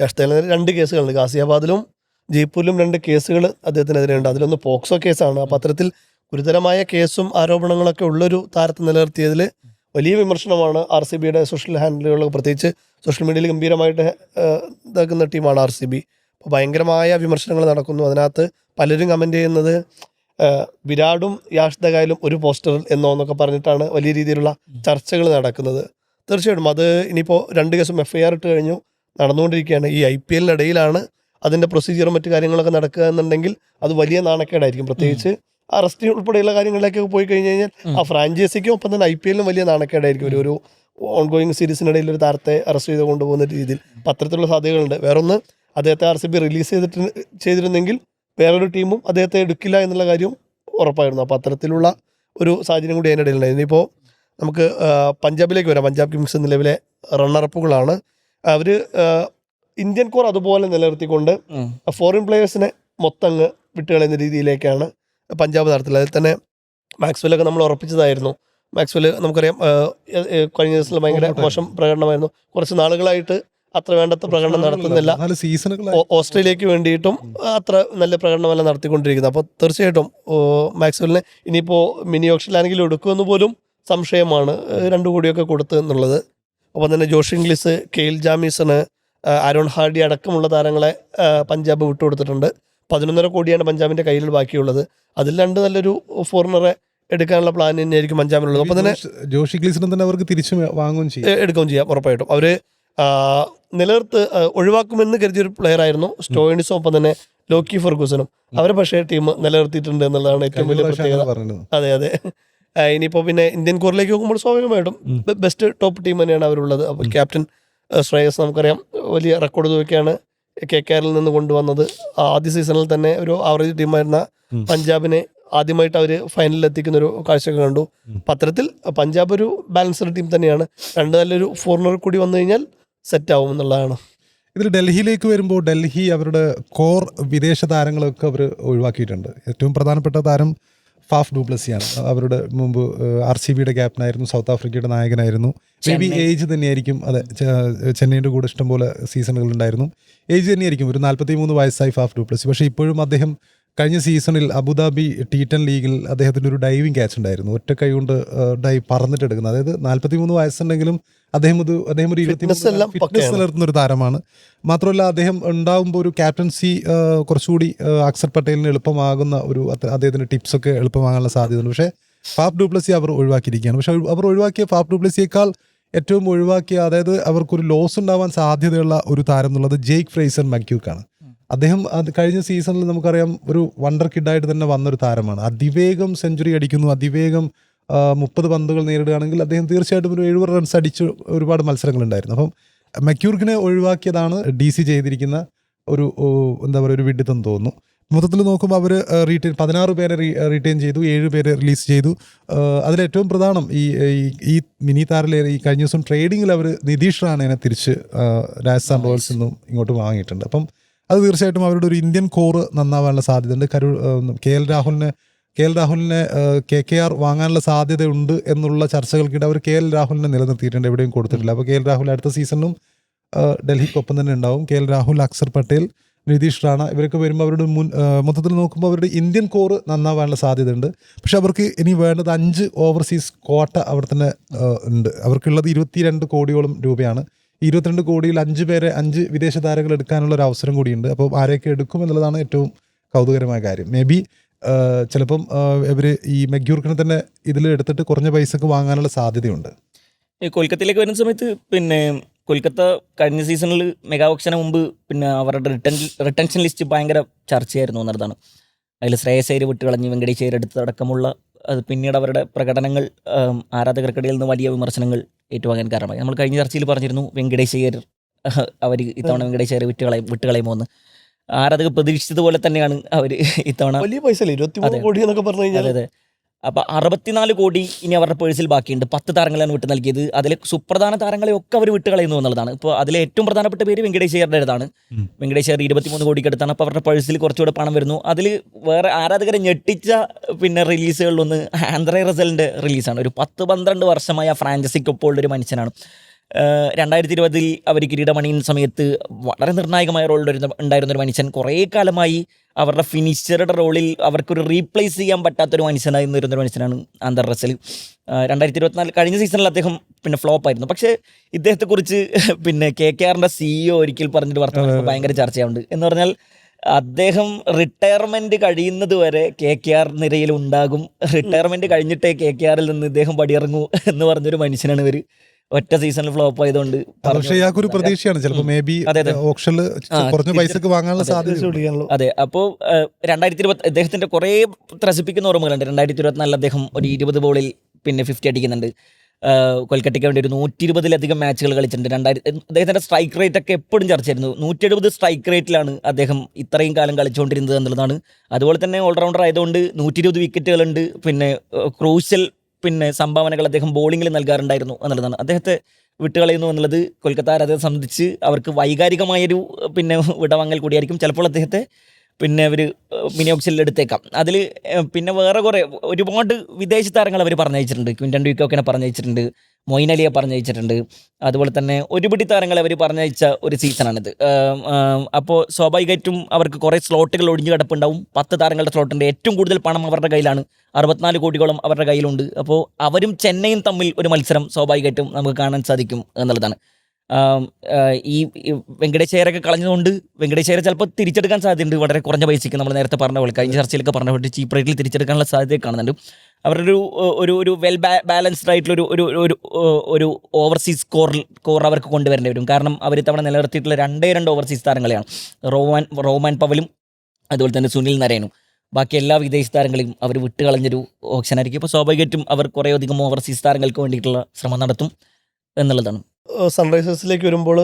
യാഷ് ദയാലിന് രണ്ട് കേസുകളുണ്ട്. ഗാസിയാബാദിലും ജയ്പൂരിലും രണ്ട് കേസുകൾ അദ്ദേഹത്തിനെതിരെ ഉണ്ട് അതിലൊന്ന് പോക്സോ കേസാണ്. അപ്പോൾ അത്തരത്തിൽ ഗുരുതരമായ കേസും ആരോപണങ്ങളൊക്കെ ഉള്ളൊരു താരത്തെ നിലനിർത്തിയതിൽ വലിയ വിമർശനമാണ് ആർ സി ബിയുടെ സോഷ്യൽ ഹാൻഡിലുകൾ പ്രത്യേകിച്ച് സോഷ്യൽ മീഡിയയിൽ ഗംഭീരമായിട്ട് ഇതാക്കുന്ന ടീമാണ് ആർ സി ബി. അപ്പോൾ ഭയങ്കരമായ വിമർശനങ്ങൾ നടക്കുന്നു. അതിനകത്ത് പലരും കമന്റ് ചെയ്യുന്നത് വിരാടും യാഷ് ദഗായാലും ഒരു പോസ്റ്റർ എന്നോ എന്നൊക്കെ പറഞ്ഞിട്ടാണ് വലിയ രീതിയിലുള്ള ചർച്ചകൾ നടക്കുന്നത്. തീർച്ചയായിട്ടും അത് ഇനിയിപ്പോൾ രണ്ട് കേസും എഫ് ഐ ആർ ഇട്ട് കഴിഞ്ഞു നടന്നുകൊണ്ടിരിക്കുകയാണ്. ഈ ഐ പി എല്ലിനിടയിലാണ് അതിന്റെ പ്രൊസീജിയറും മറ്റു കാര്യങ്ങളൊക്കെ നടക്കുക എന്നുണ്ടെങ്കിൽ അത് വലിയ നാണക്കേടായിരിക്കും. പ്രത്യേകിച്ച് അറസ്റ്റ് ഉൾപ്പെടെയുള്ള കാര്യങ്ങളിലേക്കൊക്കെ പോയി കഴിഞ്ഞ് കഴിഞ്ഞാൽ ആ ഫ്രാഞ്ചൈസിക്കും ഒപ്പം തന്നെ ഐ പി എല്ലിനും വലിയ നാണക്കേടായിരിക്കും. ഒരു ഒരു ഓൺഗോയിങ് സീരീസിനിടയിൽ ഒരു താരത്തെ അറസ്റ്റ് ചെയ്ത് കൊണ്ടുപോകുന്ന രീതിയിൽ പത്രത്തിലുള്ള സാധ്യതകളുണ്ട്. വേറൊന്ന് അദ്ദേഹത്തെ ആർ സി ബി റിലീസ് ചെയ്തിട്ട് ചെയ്തിരുന്നെങ്കിൽ വേറൊരു ടീമും അദ്ദേഹത്തെ എടുക്കില്ല എന്നുള്ള കാര്യം ഉറപ്പായിരുന്നു. അപ്പോൾ അത്തരത്തിലുള്ള ഒരു സാഹചര്യം കൂടി അതിനിടയിലുണ്ടായിരുന്നു ഇനിയിപ്പോൾ നമുക്ക് പഞ്ചാബിലേക്ക് വരാം. പഞ്ചാബ് കിങ്സ് നിലവിലെ റണ്ണറപ്പുകളാണ് അവർ ഇന്ത്യൻ കോർ അതുപോലെ നിലനിർത്തിക്കൊണ്ട്. ഫോറിൻ പ്ലേയേഴ്സിനെ മൊത്തം അങ്ങ് വിട്ടുകളയുന്ന രീതിയിലേക്കാണ് പഞ്ചാബ് നടത്തില്ല. അതിൽ തന്നെ മാക്സ്വെല്ലൊക്കെ നമ്മൾ ഉറപ്പിച്ചതായിരുന്നു. മാക്സ്വെൽ നമുക്കറിയാം കഴിഞ്ഞ ദിവസത്തിൽ ഭയങ്കര മോശം പ്രകടനമായിരുന്നു. കുറച്ച് നാളുകളായിട്ട് അത്ര വേണ്ടത്ര പ്രകടനം നടത്തുന്നില്ല. ഓസ്ട്രേലിയക്ക് വേണ്ടിയിട്ടും അത്ര നല്ല പ്രകടനമല്ല നടത്തിക്കൊണ്ടിരിക്കുന്നത് അപ്പോൾ തീർച്ചയായിട്ടും ഓ, മാക്സ്വെലിനെ ഇനിയിപ്പോൾ മിനി ഓക്ഷനിലാണെങ്കിലും എടുക്കുമെന്ന് പോലും സംശയമാണ് രണ്ടു കോടിയൊക്കെ കൊടുത്തു എന്നുള്ളത്. ഒപ്പം തന്നെ ജോഷ് ഇംഗ്ലീസ് കെയിൽ ജാമീസണ് അരുൺ ആരോൺ ഹാർഡി അടക്കമുള്ള താരങ്ങളെ പഞ്ചാബ് വിട്ടുകൊടുത്തിട്ടുണ്ട്. പതിനൊന്നര കോടിയാണ് പഞ്ചാബിന്റെ കയ്യിൽ ബാക്കിയുള്ളത്. അതിൽ രണ്ട് നല്ലൊരു ഫോറിനറെ എടുക്കാനുള്ള പ്ലാൻ തന്നെയായിരിക്കും പഞ്ചാബിനുള്ളത്. അപ്പം തന്നെ ജോഷി ഗ്ലീസിനെ തന്നെ അവർക്ക് തിരിച്ചു വാങ്ങുകയും ചെയ്യും. എടുക്കുകയും ചെയ്യാം ഉറപ്പായിട്ടും. അവർ നിലനിർത്ത് ഒഴിവാക്കുമെന്ന് കരുതിയൊരു പ്ലെയർ ആയിരുന്നു സ്റ്റോയിനിസും ഒപ്പം തന്നെ ലോക്കി ഫെർഗൂസനും അവരെ പക്ഷേ ടീം നിലനിർത്തിയിട്ടുണ്ട് എന്നുള്ളതാണ് ഏറ്റവും വലിയ പ്രത്യേകത. അതെ അതെ. ഇനിയിപ്പോൾ പിന്നെ ഇന്ത്യൻ കോറിലേക്ക് നോക്കുമ്പോൾ സ്വാഭാവികമായിട്ടും. ബെസ്റ്റ് ടോപ്പ് ടീം തന്നെയാണ് അവരുള്ളത്. അപ്പോൾ ക്യാപ്റ്റൻ ശ്രേയസ് നമുക്കറിയാം വലിയ റെക്കോർഡ് തൂക്കിയാണ് കെ കെ ആറിൽ നിന്ന് കൊണ്ടുവന്നത് ആദ്യ സീസണിൽ തന്നെ ഒരു ആവറേജ് ടീമായിരുന്ന പഞ്ചാബിനെ ആദ്യമായിട്ട് അവർ ഫൈനലിൽ എത്തിക്കുന്ന ഒരു കാഴ്ചയൊക്കെ കണ്ടു. പത്രത്തിൽ പഞ്ചാബ് ഒരു ബാലൻസ്ഡ് ടീം തന്നെയാണ്. രണ്ട് നല്ലൊരു ഫോറിനർ കൂടി വന്നു കഴിഞ്ഞാൽ സെറ്റ് ആവും എന്നുള്ളതാണ്. ഇതിൽ ഡൽഹിയിലേക്ക് വരുമ്പോൾ ഡൽഹി അവരുടെ കോർ വിദേശ താരങ്ങളൊക്കെ അവർ ഒഴിവാക്കിയിട്ടുണ്ട്. ഏറ്റവും പ്രധാനപ്പെട്ട താരം ഫാഫ് ഡൂപ്ലസിയാണ്. അവരുടെ മുമ്പ് ആർ സി ബിയുടെ ക്യാപ്റ്റനായിരുന്നു സൗത്ത് ആഫ്രിക്കയുടെ നായകനായിരുന്നു. May be. ഏജ് തന്നെയായിരിക്കും അതെ ചെന്നൈയുടെ കൂടെ ഇഷ്ടംപോലെ സീസണുകൾ ഉണ്ടായിരുന്നു. ഏജ് തന്നെയായിരിക്കും ഒരു നാൽപ്പത്തി മൂന്ന് വയസ്സായി ഫാഫ് ഡൂപ്ലസി. പക്ഷേ ഇപ്പോഴും അദ്ദേഹം കഴിഞ്ഞ സീസണിൽ അബുദാബി ടി ടെൻ ലീഗിൽ അദ്ദേഹത്തിന്റെ ഒരു ഡൈവിങ് ക്യാച്ച് ഉണ്ടായിരുന്നു. ഒറ്റ കൈ കൊണ്ട് ഡൈവ് പറന്നിട്ട് എടുക്കുന്നത് അതായത് നാൽപ്പത്തി മൂന്ന് വയസ്സുണ്ടെങ്കിലും അദ്ദേഹം ഒരു അദ്ദേഹം ഒരു എല്ലാം ഫിറ്റ്നസ് നിലനിർത്തുന്ന ഒരു താരമാണ്. മാത്രമല്ല അദ്ദേഹം ഉണ്ടാകുമ്പോൾ ഒരു ക്യാപ്റ്റൻസി കുറച്ചുകൂടി അക്സർ പട്ടേലിന് എളുപ്പമാകുന്ന ഒരു അദ്ദേഹത്തിന്റെ ടിപ്സ് ഒക്കെ എളുപ്പമാകാനുള്ള സാധ്യതയുണ്ട്. പക്ഷേ ഫാഫ് ഡൂപ്ലസി അവർ ഒഴിവാക്കിയിരിക്കുകയാണ്. പക്ഷേ അവർ ഒഴിവാക്കിയ ഫാഫ് ഡൂപ്ലസിയേക്കാൾ ഏറ്റവും ഒഴിവാക്കിയ അതായത് അവർക്കൊരു ലോസ് ഉണ്ടാവാൻ സാധ്യതയുള്ള ഒരു താരം എന്നുള്ളത് ജെയ്ക്ക് ഫ്രൈസൺ മക്യൂക്കാണ് അദ്ദേഹം അത് കഴിഞ്ഞ സീസണിൽ നമുക്കറിയാം ഒരു വണ്ടർ കിഡായിട്ട് തന്നെ വന്നൊരു താരമാണ്. അതിവേഗം സെഞ്ചുറി അടിക്കുന്നു അതിവേഗം മുപ്പത് പന്തുകൾ നേരിടുകയാണെങ്കിൽ അദ്ദേഹം തീർച്ചയായിട്ടും ഒരു എഴുപത് റൺസ് അടിച്ച് ഒരുപാട് മത്സരങ്ങളുണ്ടായിരുന്നു. അപ്പം മെക്യൂർക്കിനെ ഒഴിവാക്കിയതാണ് ഡി സി ചെയ്തിരിക്കുന്ന ഒരു എന്താ പറയുക ഒരു വിഡിത്തം തോന്നുന്നു. മൊത്തത്തിൽ നോക്കുമ്പോൾ അവർ റീറ്റെയിൻ പതിനാറ് പേരെ റീറ്റെയിൻ ചെയ്തു ഏഴ് പേരെ റിലീസ് ചെയ്തു. അതിലേറ്റവും പ്രധാനം ഈ ഈ- മിനി താരിലെ ഈ കഴിഞ്ഞ ദിവസം ട്രേഡിങ്ങിൽ അവർ നിതീഷ് റാണേനെ തിരിച്ച് രാജസ്ഥാൻ റോയൽസിൽ നിന്നും ഇങ്ങോട്ട് വാങ്ങിയിട്ടുണ്ട്. അപ്പം അത് തീർച്ചയായിട്ടും അവരുടെ ഒരു ഇന്ത്യൻ കോറ് നന്നാവാനുള്ള സാധ്യതയുണ്ട്. കരു കെ എൽ രാഹുലിനെ കെ എൽ രാഹുലിനെ കെ കെ ആർ വാങ്ങാനുള്ള സാധ്യതയുണ്ട് എന്നുള്ള ചർച്ചകൾക്കിടെ അവർ കെ എൽ രാഹുലിനെ നിലനിർത്തിയിട്ടുണ്ട്. എവിടെയും കൊടുത്തിട്ടില്ല. അപ്പോൾ കെ എൽ രാഹുൽ അടുത്ത സീസണിലും ഡൽഹിക്കൊപ്പം തന്നെ ഉണ്ടാവും. കെ എൽ രാഹുൽ അക്സർ പട്ടേൽ നിതീഷ് റാണ ഇവരൊക്കെ വരുമ്പോൾ അവരുടെ മുൻ മൊത്തത്തിൽ നോക്കുമ്പോൾ അവരുടെ ഇന്ത്യൻ കോറ് നന്നാവാനുള്ള സാധ്യതയുണ്ട്. പക്ഷെ അവർക്ക് ഇനി വേണ്ടത് അഞ്ച് ഓവർസീസ് കോട്ട അവിടെ തന്നെ ഉണ്ട്. അവർക്കുള്ളത് ഇരുപത്തിരണ്ട് കോടിയോളം രൂപയാണ്. ഇരുപത്തിരണ്ട് കോടിയിൽ അഞ്ച് പേരെ അഞ്ച് വിദേശ താരങ്ങൾ എടുക്കാനുള്ള ഒരു അവസരം കൂടിയുണ്ട്. അപ്പോൾ ആരെയൊക്കെ എടുക്കും എന്നുള്ളതാണ് ഏറ്റവും കൗതുകരമായ കാര്യം. മേ ബി ചിലപ്പം ഇവർ ഈ മെഗ്യൂർക്കിനെ തന്നെ ഇതിൽ എടുത്തിട്ട് കുറഞ്ഞ പൈസക്ക് വാങ്ങാനുള്ള സാധ്യതയുണ്ട്. കൊൽക്കത്തയിലേക്ക് വരുന്ന സമയത്ത് പിന്നെ കൊൽക്കത്ത കഴിഞ്ഞ സീസണിൽ മെഗാ ഓപ്ഷന് മുമ്പ് പിന്നെ അവരുടെ റിട്ടേൺ റിട്ടൻഷൻ ലിസ്റ്റ് ഭയങ്കര ചർച്ചയായിരുന്നു എന്നുള്ളതാണ് അതിൽ ശ്രേയസേര് വിട്ടുകളഞ്ഞ് വെങ്കടേശ് അയ്യർ എടുത്തടക്കമുള്ള അത് പിന്നീട് അവരുടെ പ്രകടനങ്ങൾ ആരാധകർക്കിടയിൽ നിന്ന് വലിയ വിമർശനങ്ങൾ ഏറ്റുവാങ്ങാൻ കാരണമായി. നമ്മൾ കഴിഞ്ഞ ചർച്ചയിൽ പറഞ്ഞിരുന്നു വെങ്കടേശ് അയ്യർ അവർ ഇത്തവണ വെങ്കടേശ് അയ്യർ വിട്ടുകളയും വിട്ടുകളയുമോ എന്ന് ആരാധകർ പ്രതീക്ഷിച്ചതുപോലെ തന്നെയാണ് അവർ ഇത്തവണ. വലിയ പൈസ. കോടി എന്നൊക്കെ പറഞ്ഞു കഴിഞ്ഞാൽ. അതെ അതെ. അപ്പൊ അറുപത്തിനാല് കോടി ഇനി അവരുടെ പേഴ്സിൽ ബാക്കിയുണ്ട്. പത്ത് താരങ്ങളാണ് വിട്ട് നൽകിയത്. അതിൽ സുപ്രധാന താരങ്ങളെ ഒക്കെ അവർ വിട്ട് കളയുന്നു എന്നുള്ളതാണ്. ഇപ്പോൾ അതിലെ ഏറ്റവും പ്രധാനപ്പെട്ട പേര്. വെങ്കടേഷ് അയ്യർ ഇരുപത്തിമൂന്ന് കോടിക്ക് അടുത്താണ്. അപ്പോൾ അവരുടെ പേഴ്സിൽ കുറച്ചുകൂടെ പണം വരുന്നു. അതിൽ വേറെ ആരാധകരെ ഞെട്ടിച്ച പിന്നെ റിലീസുകളിലൊന്ന് ആന്ധ്രേ റിസലിന്റെ റിലീസാണ്. ഒരു പത്ത് പന്ത്രണ്ട് വർഷമായ ആ ഫ്രാഞ്ചൈസിക്കൊപ്പം ഉള്ള ഒരു മനുഷ്യനാണ്. രണ്ടായിരത്തി ഇരുപതിൽ അവർ കിരീടമണിയുന്ന സമയത്ത് വളരെ നിർണായകമായ റോളിൽ ഉണ്ടായിരുന്ന ഒരു മനുഷ്യൻ. കുറേ കാലമായി അവരുടെ ഫിനിഷറുടെ റോളിൽ അവർക്കൊരു റീപ്ലേസ് ചെയ്യാൻ പറ്റാത്തൊരു മനുഷ്യനായി നിന്നിരുന്ന ഒരു മനുഷ്യനാണ് ആന്തർ റസൽ. രണ്ടായിരത്തി ഇരുപത്തിനാല് കഴിഞ്ഞ സീസണിൽ അദ്ദേഹം പിന്നെ ഫ്ലോപ്പ് ആയിരുന്നു. പക്ഷേ ഇദ്ദേഹത്തെക്കുറിച്ച് പിന്നെ കെ കെ ആറിന്റെ സിഇഒ ഒരിക്കൽ പറഞ്ഞിട്ട് വർത്തമാനം ഭയങ്കര ചർച്ചയാവുണ്ട് എന്ന് പറഞ്ഞാൽ അദ്ദേഹം റിട്ടയർമെന്റ് കഴിയുന്നത് വരെ കെ കെ ആർ നിരയിൽ ഉണ്ടാകും. റിട്ടയർമെന്റ് കഴിഞ്ഞിട്ടേ കെ കെ ആറിൽ നിന്ന് ഇദ്ദേഹം പടിയിറങ്ങൂ എന്ന് പറഞ്ഞൊരു മനുഷ്യനാണ് ഇവർ ഒറ്റ സീസണിൽ ഫ്ലോപ്പ് ആയതുകൊണ്ട് പക്ഷേ ഇയാൾക്കൊരു പ്രതീക്ഷയാണ്. ചിലപ്പോൾ മേ ബി അതെ, അതെ. ഓപ്ഷനിൽ കുറഞ്ഞ പൈസക്ക് വാങ്ങാനുള്ള സാധ്യത അതെ. അപ്പോൾ രണ്ടായിരത്തി ഇരുപത്തി അദ്ദേഹത്തിന്റെ കുറേ ത്രസിപ്പിക്കുന്ന ഓർമ്മകളുണ്ട്. രണ്ടായിരത്തി ഇരുപത്തിനാലിൽ അദ്ദേഹം ഒരു ഇരുപത് ബോളിൽ പിന്നെ ഫിഫ്റ്റി അടിക്കുന്നുണ്ട്. കൊൽക്കത്തയ്ക്ക് വേണ്ടി ഒരു നൂറ്റി ഇരുപതിലധികം മാച്ചുകൾ കളിച്ചിട്ടുണ്ട്. രണ്ടായിരത്തി അദ്ദേഹത്തിന്റെ സ്ട്രൈക്ക് റേറ്റ് ഒക്കെ എപ്പോഴും ചർച്ചയായിരുന്നു. നൂറ്റി എഴുപത് സ്ട്രൈക്ക് റേറ്റിലാണ് അദ്ദേഹം ഇത്രയും കാലം കളിച്ചുകൊണ്ടിരുന്നത് എന്നുള്ളതാണ്. അതുപോലെ തന്നെ ഓൾറൗണ്ടർ ആയതുകൊണ്ട് നൂറ്റി ഇരുപത് വിക്കറ്റുകളുണ്ട് പിന്നെ ക്രൂഷ്യൽ പിന്നെ സംഭാവനകൾ അദ്ദേഹം ബോളിങ്ങിൽ നൽകാറുണ്ടായിരുന്നു എന്നുള്ളതാണ്. അദ്ദേഹത്തെ വിട്ടുകളയുന്നു എന്നുള്ളത് കൊൽക്കത്ത ആരാധകരെ സംബന്ധിച്ച് അവർക്ക് വൈകാരികമായൊരു പിന്നെ വിടവാങ്ങൽ കൂടിയായിരിക്കും. ചിലപ്പോൾ അദ്ദേഹത്തെ പിന്നെ അവർ മിനി ഓപ്ഷനിൽ എടുത്തേക്കാം. അതിൽ പിന്നെ വേറെ കുറേ ഒരുപാട് വിദേശ താരങ്ങൾ അവർ പറഞ്ഞയച്ചിട്ടുണ്ട്. ക്വിന്റൻ ഡ്യൂക്കോക്കിനെ പറഞ്ഞയച്ചിട്ടുണ്ട്. മൊയിൻ അലിയെ പറഞ്ഞയച്ചിട്ടുണ്ട്. അതുപോലെ തന്നെ ഒരുപിടി താരങ്ങളെ അവർ പറഞ്ഞയച്ച ഒരു സീസണാണിത്. അപ്പോൾ സ്വാഭാവികമായിട്ടും അവർക്ക് കുറേ സ്ലോട്ടുകൾ ഒഴിഞ്ഞു കിടപ്പുണ്ടാവും. പത്ത് താരങ്ങളുടെ സ്ലോട്ടുണ്ട് ഏറ്റവും കൂടുതൽ പണം അവരുടെ കയ്യിലാണ്. അറുപത്തിനാല് കോടിയോളം അവരുടെ കയ്യിലുണ്ട്. അപ്പോൾ അവരും ചെന്നൈയും തമ്മിൽ ഒരു മത്സരം സ്വാഭാവികമായിട്ടും നമുക്ക് കാണാൻ സാധിക്കും എന്നുള്ളതാണ്. ഈ വെങ്കടേശ്വരൊക്കെ കളഞ്ഞതുകൊണ്ട് വെങ്കടേശ്വര ചിലപ്പോൾ തിരിച്ചെടുക്കാൻ സാധ്യതയുണ്ട്. വളരെ കുറഞ്ഞ പൈസയ്ക്ക് നമ്മൾ നേരത്തെ പറഞ്ഞ പോലെ കഴിഞ്ഞ ചർച്ചയിലൊക്കെ പറഞ്ഞ പോലെ ചീപ്പ് റേറ്റിൽ തിരിച്ചെടുക്കാനുള്ള സാധ്യത കാണുന്നുണ്ട്. അവരുടെ ഒരു ഒരു ഒരു വെൽ ബാലൻസ്ഡ് ആയിട്ടുള്ള ഒരു ഒരു ഒരു ഓവർസീസ് സ്കോർ സ്കോർ അവർക്ക് കൊണ്ടുവരേണ്ടി വരും. കാരണം അവർ തവണ നിലനിർത്തിയിട്ടുള്ള രണ്ടേ രണ്ട് ഓവർസീസ് താരങ്ങളെയാണ്. റോമാൻ റോമാൻ പവലും അതുപോലെ തന്നെ സുനിൽ നരേനും. ബാക്കി എല്ലാ വിദേശ താരങ്ങളെയും അവർ വിട്ടുകളഞ്ഞൊരു ഓപ്ഷനായിരിക്കും ഇപ്പോൾ സ്വാഭാവികമായിട്ടും അവർ കുറേ അധികം ഓവർസീസ് താരങ്ങൾക്ക് വേണ്ടിയിട്ടുള്ള ശ്രമം നടത്തും എന്നുള്ളതാണ്. സൺറൈസേഴ്സിലേക്ക് വരുമ്പോൾ.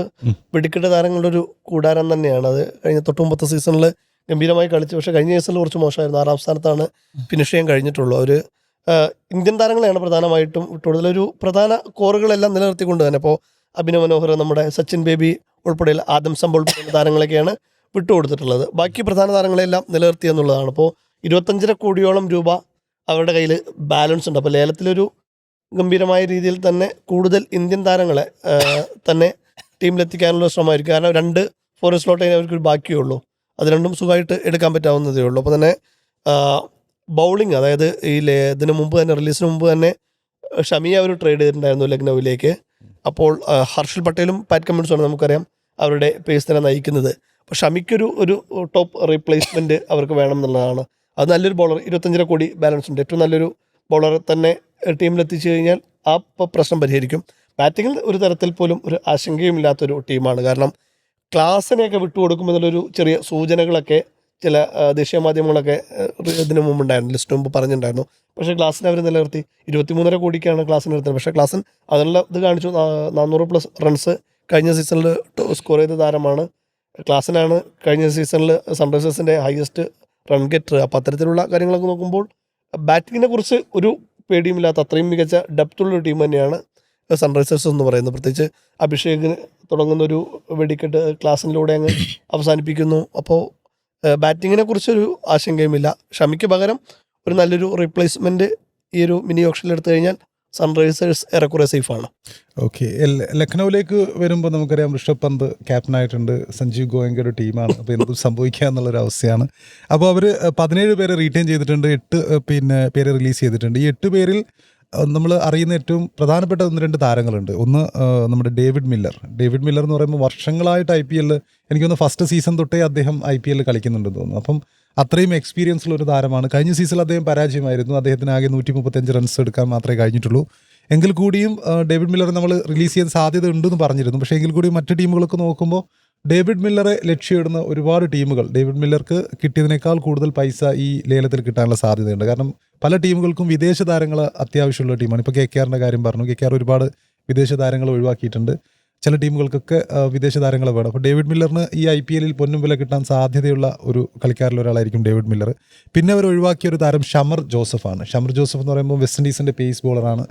വെടിക്കെട്ട് താരങ്ങളുടെ ഒരു കൂടാരം തന്നെയാണ്. അത് കഴിഞ്ഞ തൊട്ട് മുമ്പത്തെ സീസണിൽ ഗംഭീരമായി കളിച്ചു. പക്ഷേ കഴിഞ്ഞ സീസണിൽ കുറച്ച് മോശമായിരുന്നു. ആറാം സ്ഥാനത്താണ് ഫിനിഷ് ചെയ്യാൻ കഴിഞ്ഞിട്ടുള്ളൂ. അവർ ഇന്ത്യൻ താരങ്ങളെയാണ് പ്രധാനമായിട്ടും കൂടുതലൊരു ഒരു പ്രധാന കോറുകളെല്ലാം നിലനിർത്തിക്കൊണ്ട് തന്നെ. ഇപ്പോൾ അഭിനവ് മനോഹർ നമ്മുടെ സച്ചിൻ ബേബി ഉൾപ്പെടെയുള്ള ആദം ഉൾപ്പെടെയുള്ള താരങ്ങളൊക്കെയാണ് വിട്ടുകൊടുത്തിട്ടുള്ളത്. ബാക്കി പ്രധാന താരങ്ങളെല്ലാം നിലനിർത്തി എന്നുള്ളതാണ്. അപ്പോൾ ഇരുപത്തഞ്ചര കോടിയോളം രൂപ അവരുടെ കയ്യിൽ ബാലൻസ് ഉണ്ട്. അപ്പോൾ ലേലത്തിലൊരു ഗംഭീരമായ രീതിയിൽ തന്നെ കൂടുതൽ ഇന്ത്യൻ താരങ്ങളെ തന്നെ ടീമിലെത്തിക്കാനുള്ള ശ്രമമായിരിക്കും. കാരണം രണ്ട് ഫോർ സ്ലോട്ടേ അവർക്ക് ബാക്കിയുള്ളൂ. അത് രണ്ടും സുഖമായിട്ട് എടുക്കാൻ പറ്റാവുന്നതേ ഉള്ളൂ. അപ്പോൾ തന്നെ ബൗളിംഗ് അതായത് ഈ ഇതിന് മുമ്പ് തന്നെ റിലീസിന് മുമ്പ് തന്നെ ഷമിയ ഒരു ട്രേഡ് ചെയ്തിട്ടുണ്ടായിരുന്നു ലക്നൌവിലേക്ക് അപ്പോൾ ഹർഷൽ പട്ടേലും പാറ്റ് കമ്മിൻസുമാണ് നമുക്കറിയാം അവരുടെ പേസ് തന്നെ നയിക്കുന്നത്. അപ്പോൾ ഷമിക്കൊരു ഒരു ടോപ്പ് റീപ്ലേസ്മെന്റ് അവർക്ക് വേണം എന്നുള്ളതാണ്. അത് നല്ലൊരു ബോളർ ഇരുപത്തഞ്ചര കോടി ബാലൻസ് ഉണ്ട്. ഏറ്റവും നല്ലൊരു ബോളറെ തന്നെ ടീമിലെത്തിച്ചു കഴിഞ്ഞാൽ ആ പ്രശ്നം പരിഹരിക്കും. ബാറ്റിങ്ങിൽ ഒരു തരത്തിൽ പോലും ഒരു ആശങ്കയുമില്ലാത്തൊരു ടീമാണ് കാരണം ക്ലാസ്സിനെയൊക്കെ വിട്ടുകൊടുക്കുമെന്നുള്ളൊരു ചെറിയ സൂചനകളൊക്കെ ചില ദേശീയ മാധ്യമങ്ങളൊക്കെ ഇതിനു ഇതിനു മുമ്പുണ്ടായിരുന്നു. ലിസ്റ്റ് മുമ്പ് പറഞ്ഞിട്ടുണ്ടായിരുന്നു. പക്ഷേ ക്ലാസ്സിനെ അവർ നിലനിർത്തി. ഇരുപത്തിമൂന്നര കോടിക്കാണ് ക്ലാസ്സിന് നിർത്തുന്നത്. പക്ഷേ ക്ലാസ്സിൻ അതിനുള്ള ഇത് കാണിച്ചു. നാനൂറ് പ്ലസ് റൺസ് കഴിഞ്ഞ സീസണിൽ സ്കോർ ചെയ്ത താരമാണ്. ക്ലാസ്സിനാണ് കഴിഞ്ഞ സീസണിൽ സൺറൈസേഴ്സിന്റെ ഹയസ്റ്റ് റൺ ഗെറ്റർ അപ്പോൾ അത്തരത്തിലുള്ള കാര്യങ്ങളൊക്കെ നോക്കുമ്പോൾ ബാറ്റിങ്ങിനെ കുറിച്ച് ഒരു പേടിയുമില്ലാത്ത അത്രയും മികച്ച ഡെപ്തുള്ള ടീം തന്നെയാണ് സൺറൈസേഴ്സ് എന്ന് പറയുന്നത്. പ്രത്യേകിച്ച് അഭിഷേകിന് തുടങ്ങുന്ന ഒരു വെടിക്കെട്ട് ക്ലാസ്സിലൂടെ അങ്ങ് അവസാനിപ്പിക്കുന്നു. അപ്പോൾ ബാറ്റിങ്ങിനെ കുറിച്ചൊരു ആശങ്കയുമില്ല. ഷമിക്ക് പകരം ഒരു നല്ലൊരു റീപ്ലേസ്മെന്റ് ഈ ഒരു മിനി ഓപ്ഷനിൽ എടുത്തു കഴിഞ്ഞാൽ സൺറൈസേഴ്സ് ഏറെക്കുറെ സേഫാണ്. ഓക്കെ. ലക്നൌവിലേക്ക് വരുമ്പോൾ നമുക്കറിയാം ഋഷഭ് പന്ത് ക്യാപ്റ്റനായിട്ടുണ്ട്. സഞ്ജീവ് ഗോയങ്കയുടെ ടീമാണ്. അപ്പോൾ എന്ത് സംഭവിക്കുക എന്നുള്ളൊരു അവസ്ഥയാണ്. അപ്പോൾ അവർ പതിനേഴ് പേരെ റീറ്റെയിൻ ചെയ്തിട്ടുണ്ട്. എട്ട് പിന്നെ പേരെ റിലീസ് ചെയ്തിട്ടുണ്ട്. ഈ എട്ട് പേരിൽ നമ്മൾ അറിയുന്ന ഏറ്റവും പ്രധാനപ്പെട്ട ഒന്ന് രണ്ട് താരങ്ങളുണ്ട്. ഒന്ന് നമ്മുടെ ഡേവിഡ് മില്ലർ. ഡേവിഡ് മില്ലർ എന്ന് പറയുമ്പോൾ വർഷങ്ങളായിട്ട് ഐ പി എല്ലിൽ എനിക്കൊന്ന് ഫസ്റ്റ് സീസൺ തൊട്ടേ അദ്ദേഹം ഐ പി എല്ലിൽ കളിക്കുന്നുണ്ടെന്ന് തോന്നുന്നു. അപ്പം അത്രയും എക്സ്പീരിയൻസ് ഉള്ള ഒരു താരമാണ്. കഴിഞ്ഞ സീസണിൽ അദ്ദേഹം പരാജയമായിരുന്നു. അദ്ദേഹത്തിന് ആകെ നൂറ്റി മുപ്പത്തഞ്ച് റൺസ് എടുക്കാൻ മാത്രമേ കഴിഞ്ഞിട്ടുള്ളൂ. എങ്കിൽ കൂടിയും ഡേവിഡ് മില്ലർ നമ്മൾ റിലീസ് ചെയ്യാൻ സാധ്യത ഉണ്ടെന്ന് പറഞ്ഞിരുന്നു. പക്ഷേ എങ്കിൽ കൂടി മറ്റ് ടീമുകളൊക്കെ നോക്കുമ്പോൾ ഡേവിഡ് മില്ലറെ ലക്ഷ്യമിടുന്ന ഒരുപാട് ടീമുകൾ ഡേവിഡ് മില്ലർക്ക് കിട്ടിയതിനേക്കാൾ കൂടുതൽ പൈസ ഈ ലേലത്തിൽ കിട്ടാനുള്ള സാധ്യതയുണ്ട്. കാരണം പല ടീമുകൾക്കും വിദേശ താരങ്ങൾ അത്യാവശ്യമുള്ള ടീമാണ്. ഇപ്പോൾ കെ കെ ആറിന്റെ കാര്യം പറഞ്ഞു. കെ കെ ആർ ഒരുപാട് വിദേശ താരങ്ങൾ ഒഴിവാക്കിയിട്ടുണ്ട്. ചില ടീമുകൾക്കൊക്കെ വിദേശ താരങ്ങൾ വേണം. അപ്പോൾ ഡേവിഡ് മില്ലറിന് ഈ ഐ പി എല്ലിൽ പൊന്നും വില കിട്ടാൻ സാധ്യതയുള്ള ഒരു കളിക്കാരിലൊരാളായിരിക്കും ഡേവിഡ് മില്ലർ. പിന്നെ അവർ ഒഴിവാക്കിയ ഒരു താരം ഷമർ ജോസഫാണ്. ഷമർ ജോസഫ് എന്ന് പറയുമ്പോൾ വെസ്റ്റ് ഇൻഡീസിന്റെ പേസ് ബോളറാണ്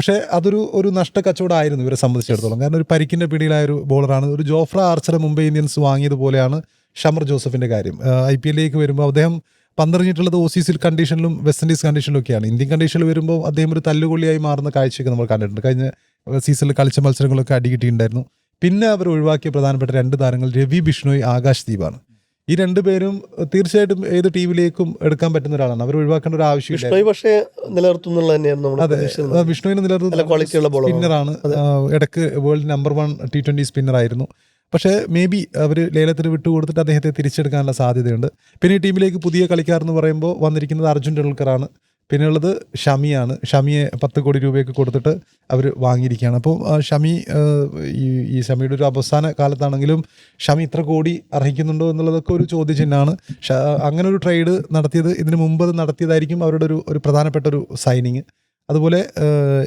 പക്ഷേ അതൊരു ഒരു നഷ്ട കച്ചവടമായിരുന്നു ഇവരെ സംബന്ധിച്ചിടത്തോളം. കാരണം ഒരു പരിക്കിന്റെ പിടിയിലായ ഒരു ബോളറാണ്. ഒരു ജോഫ്ര ആർച്ചറെ മുംബൈ ഇന്ത്യൻസ് വാങ്ങിയതുപോലെയാണ് ഷമർ ജോസഫിന്റെ കാര്യം. ഐ പി എല്ലിലേക്ക് വരുമ്പോൾ അദ്ദേഹം പന്തറിഞ്ഞിട്ടുള്ളത് ഒ സി സിൽ കണ്ടീഷനിലും വെസ്റ്റ് ഇൻഡീസ് കണ്ടീഷനിലും ഒക്കെയാണ് ഇന്ത്യൻ കണ്ടീഷനിൽ വരുമ്പോൾ അദ്ദേഹം ഒരു തല്ലുകൊള്ളിയായി മാറുന്ന കാഴ്ചയൊക്കെ നമ്മൾ കണ്ടിട്ടുണ്ട്. കഴിഞ്ഞ സീസണിൽ കളിച്ച മത്സരങ്ങളൊക്കെ അടി കിട്ടിയിട്ടുണ്ടായിരുന്നു. പിന്നെ അവർ ഒഴിവാക്കിയ പ്രധാനപ്പെട്ട രണ്ട് താരങ്ങൾ രവി ബിഷ്ണോയ് ആകാശ് ദീപാണ്. ഈ രണ്ടുപേരും തീർച്ചയായിട്ടും ഏത് ടീമിലേക്കും എടുക്കാൻ പറ്റുന്ന ഒരാളാണ്. അവർ ഒഴിവാക്കേണ്ട ഒരു ആവശ്യമില്ല. പക്ഷേ നിലനിർത്തുന്നുള്ള തന്നെയാണ്. വിഷ്ണുവിനെ ആണ്. സ്പിന്നറാണ് ഇടയ്ക്ക് world number one T twenty spinner ആയിരുന്നു. പക്ഷേ മേ ബി അവർ ലേലത്തിന് വിട്ടുകൊടുത്തിട്ട് അദ്ദേഹത്തെ തിരിച്ചെടുക്കാനുള്ള സാധ്യതയുണ്ട്. പിന്നെ ഈ ടീമിലേക്ക് പുതിയ കളിക്കാർ എന്ന് പറയുമ്പോൾ വന്നിരിക്കുന്നത് അർജുൻ ടെണ്ടുൽക്കറാണ്. പിന്നെ ഉള്ളത് ഷമിയാണ്. ഷമിയെ പത്ത് കോടി രൂപയൊക്കെ കൊടുത്തിട്ട് അവർ വാങ്ങിയിരിക്കുകയാണ്. അപ്പോൾ ഷമി ഈ ഈ ഷമിയുടെ ഒരു അവസാന കാലത്താണെങ്കിലും ഷമി ഇത്ര കോടി അർഹിക്കുന്നുണ്ടോ എന്നുള്ളതൊക്കെ ഒരു ചോദ്യചിഹ്നമാണ്. അങ്ങനെ ഒരു ട്രേഡ് നടത്തിയത് ഇതിന് മുമ്പ് അത് നടത്തിയതായിരിക്കും അവരുടെ ഒരു ഒരു പ്രധാനപ്പെട്ട ഒരു സൈനിങ്. അതുപോലെ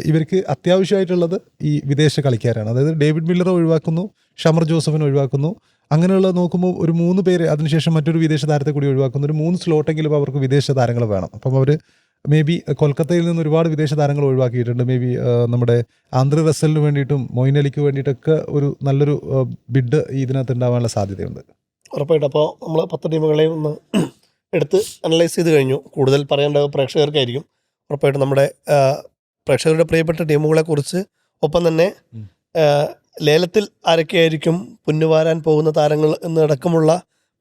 ഇവർക്ക് അത്യാവശ്യമായിട്ടുള്ളത് ഈ വിദേശ കളിക്കാരാണ്. അതായത് ഡേവിഡ് മില്ലറെ ഒഴിവാക്കുന്നു ഷമർ ജോസഫിനെ ഒഴിവാക്കുന്നു. അങ്ങനെയുള്ളത് നോക്കുമ്പോൾ ഒരു മൂന്ന് പേര് അതിനുശേഷം മറ്റൊരു വിദേശ താരത്തെ കൂടി ഒഴിവാക്കുന്നു. ഒരു മൂന്ന് സ്ലോട്ടെങ്കിലും അവർക്ക് വിദേശ താരങ്ങൾ വേണം. അപ്പം അവർ മേ ബി കൊൽക്കത്തയിൽ നിന്ന് ഒരുപാട് വിദേശ താരങ്ങൾ ഒഴിവാക്കിയിട്ടുണ്ട്. മേ ബി നമ്മുടെ ആന്ധ്ര റസലിന് വേണ്ടിയിട്ടും മൊയിൻ അലിക്ക് വേണ്ടിയിട്ടൊക്കെ ഒരു നല്ലൊരു ബിഡ് ഇതിനകത്ത് ഉണ്ടാവാനുള്ള സാധ്യതയുണ്ട്. ഉറപ്പായിട്ടും. അപ്പോൾ നമ്മൾ പത്ത് ടീമുകളെയും ഒന്ന് എടുത്ത് അനലൈസ് ചെയ്ത് കഴിഞ്ഞു. കൂടുതൽ പറയേണ്ടത് പ്രേക്ഷകർക്കായിരിക്കും. ഉറപ്പായിട്ടും നമ്മുടെ പ്രേക്ഷകരുടെ പ്രിയപ്പെട്ട ടീമുകളെ കുറിച്ച് ഒപ്പം തന്നെ ലേലത്തിൽ ആരൊക്കെയായിരിക്കും പുന്നുവാരാൻ പോകുന്ന താരങ്ങൾ എന്നടക്കമുള്ള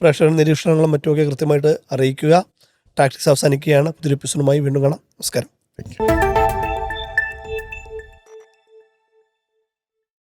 പ്രേക്ഷകരുടെ നിരീക്ഷണങ്ങളും മറ്റുമൊക്കെ കൃത്യമായിട്ട് അറിയിക്കുക. ടാക്ടിക്സ് അവസാനിക്കുകയാണ്. പുതിയൊരു എപ്പിസോഡുമായി വീണ്ടും കാണാം. നമസ്കാരം. Thank you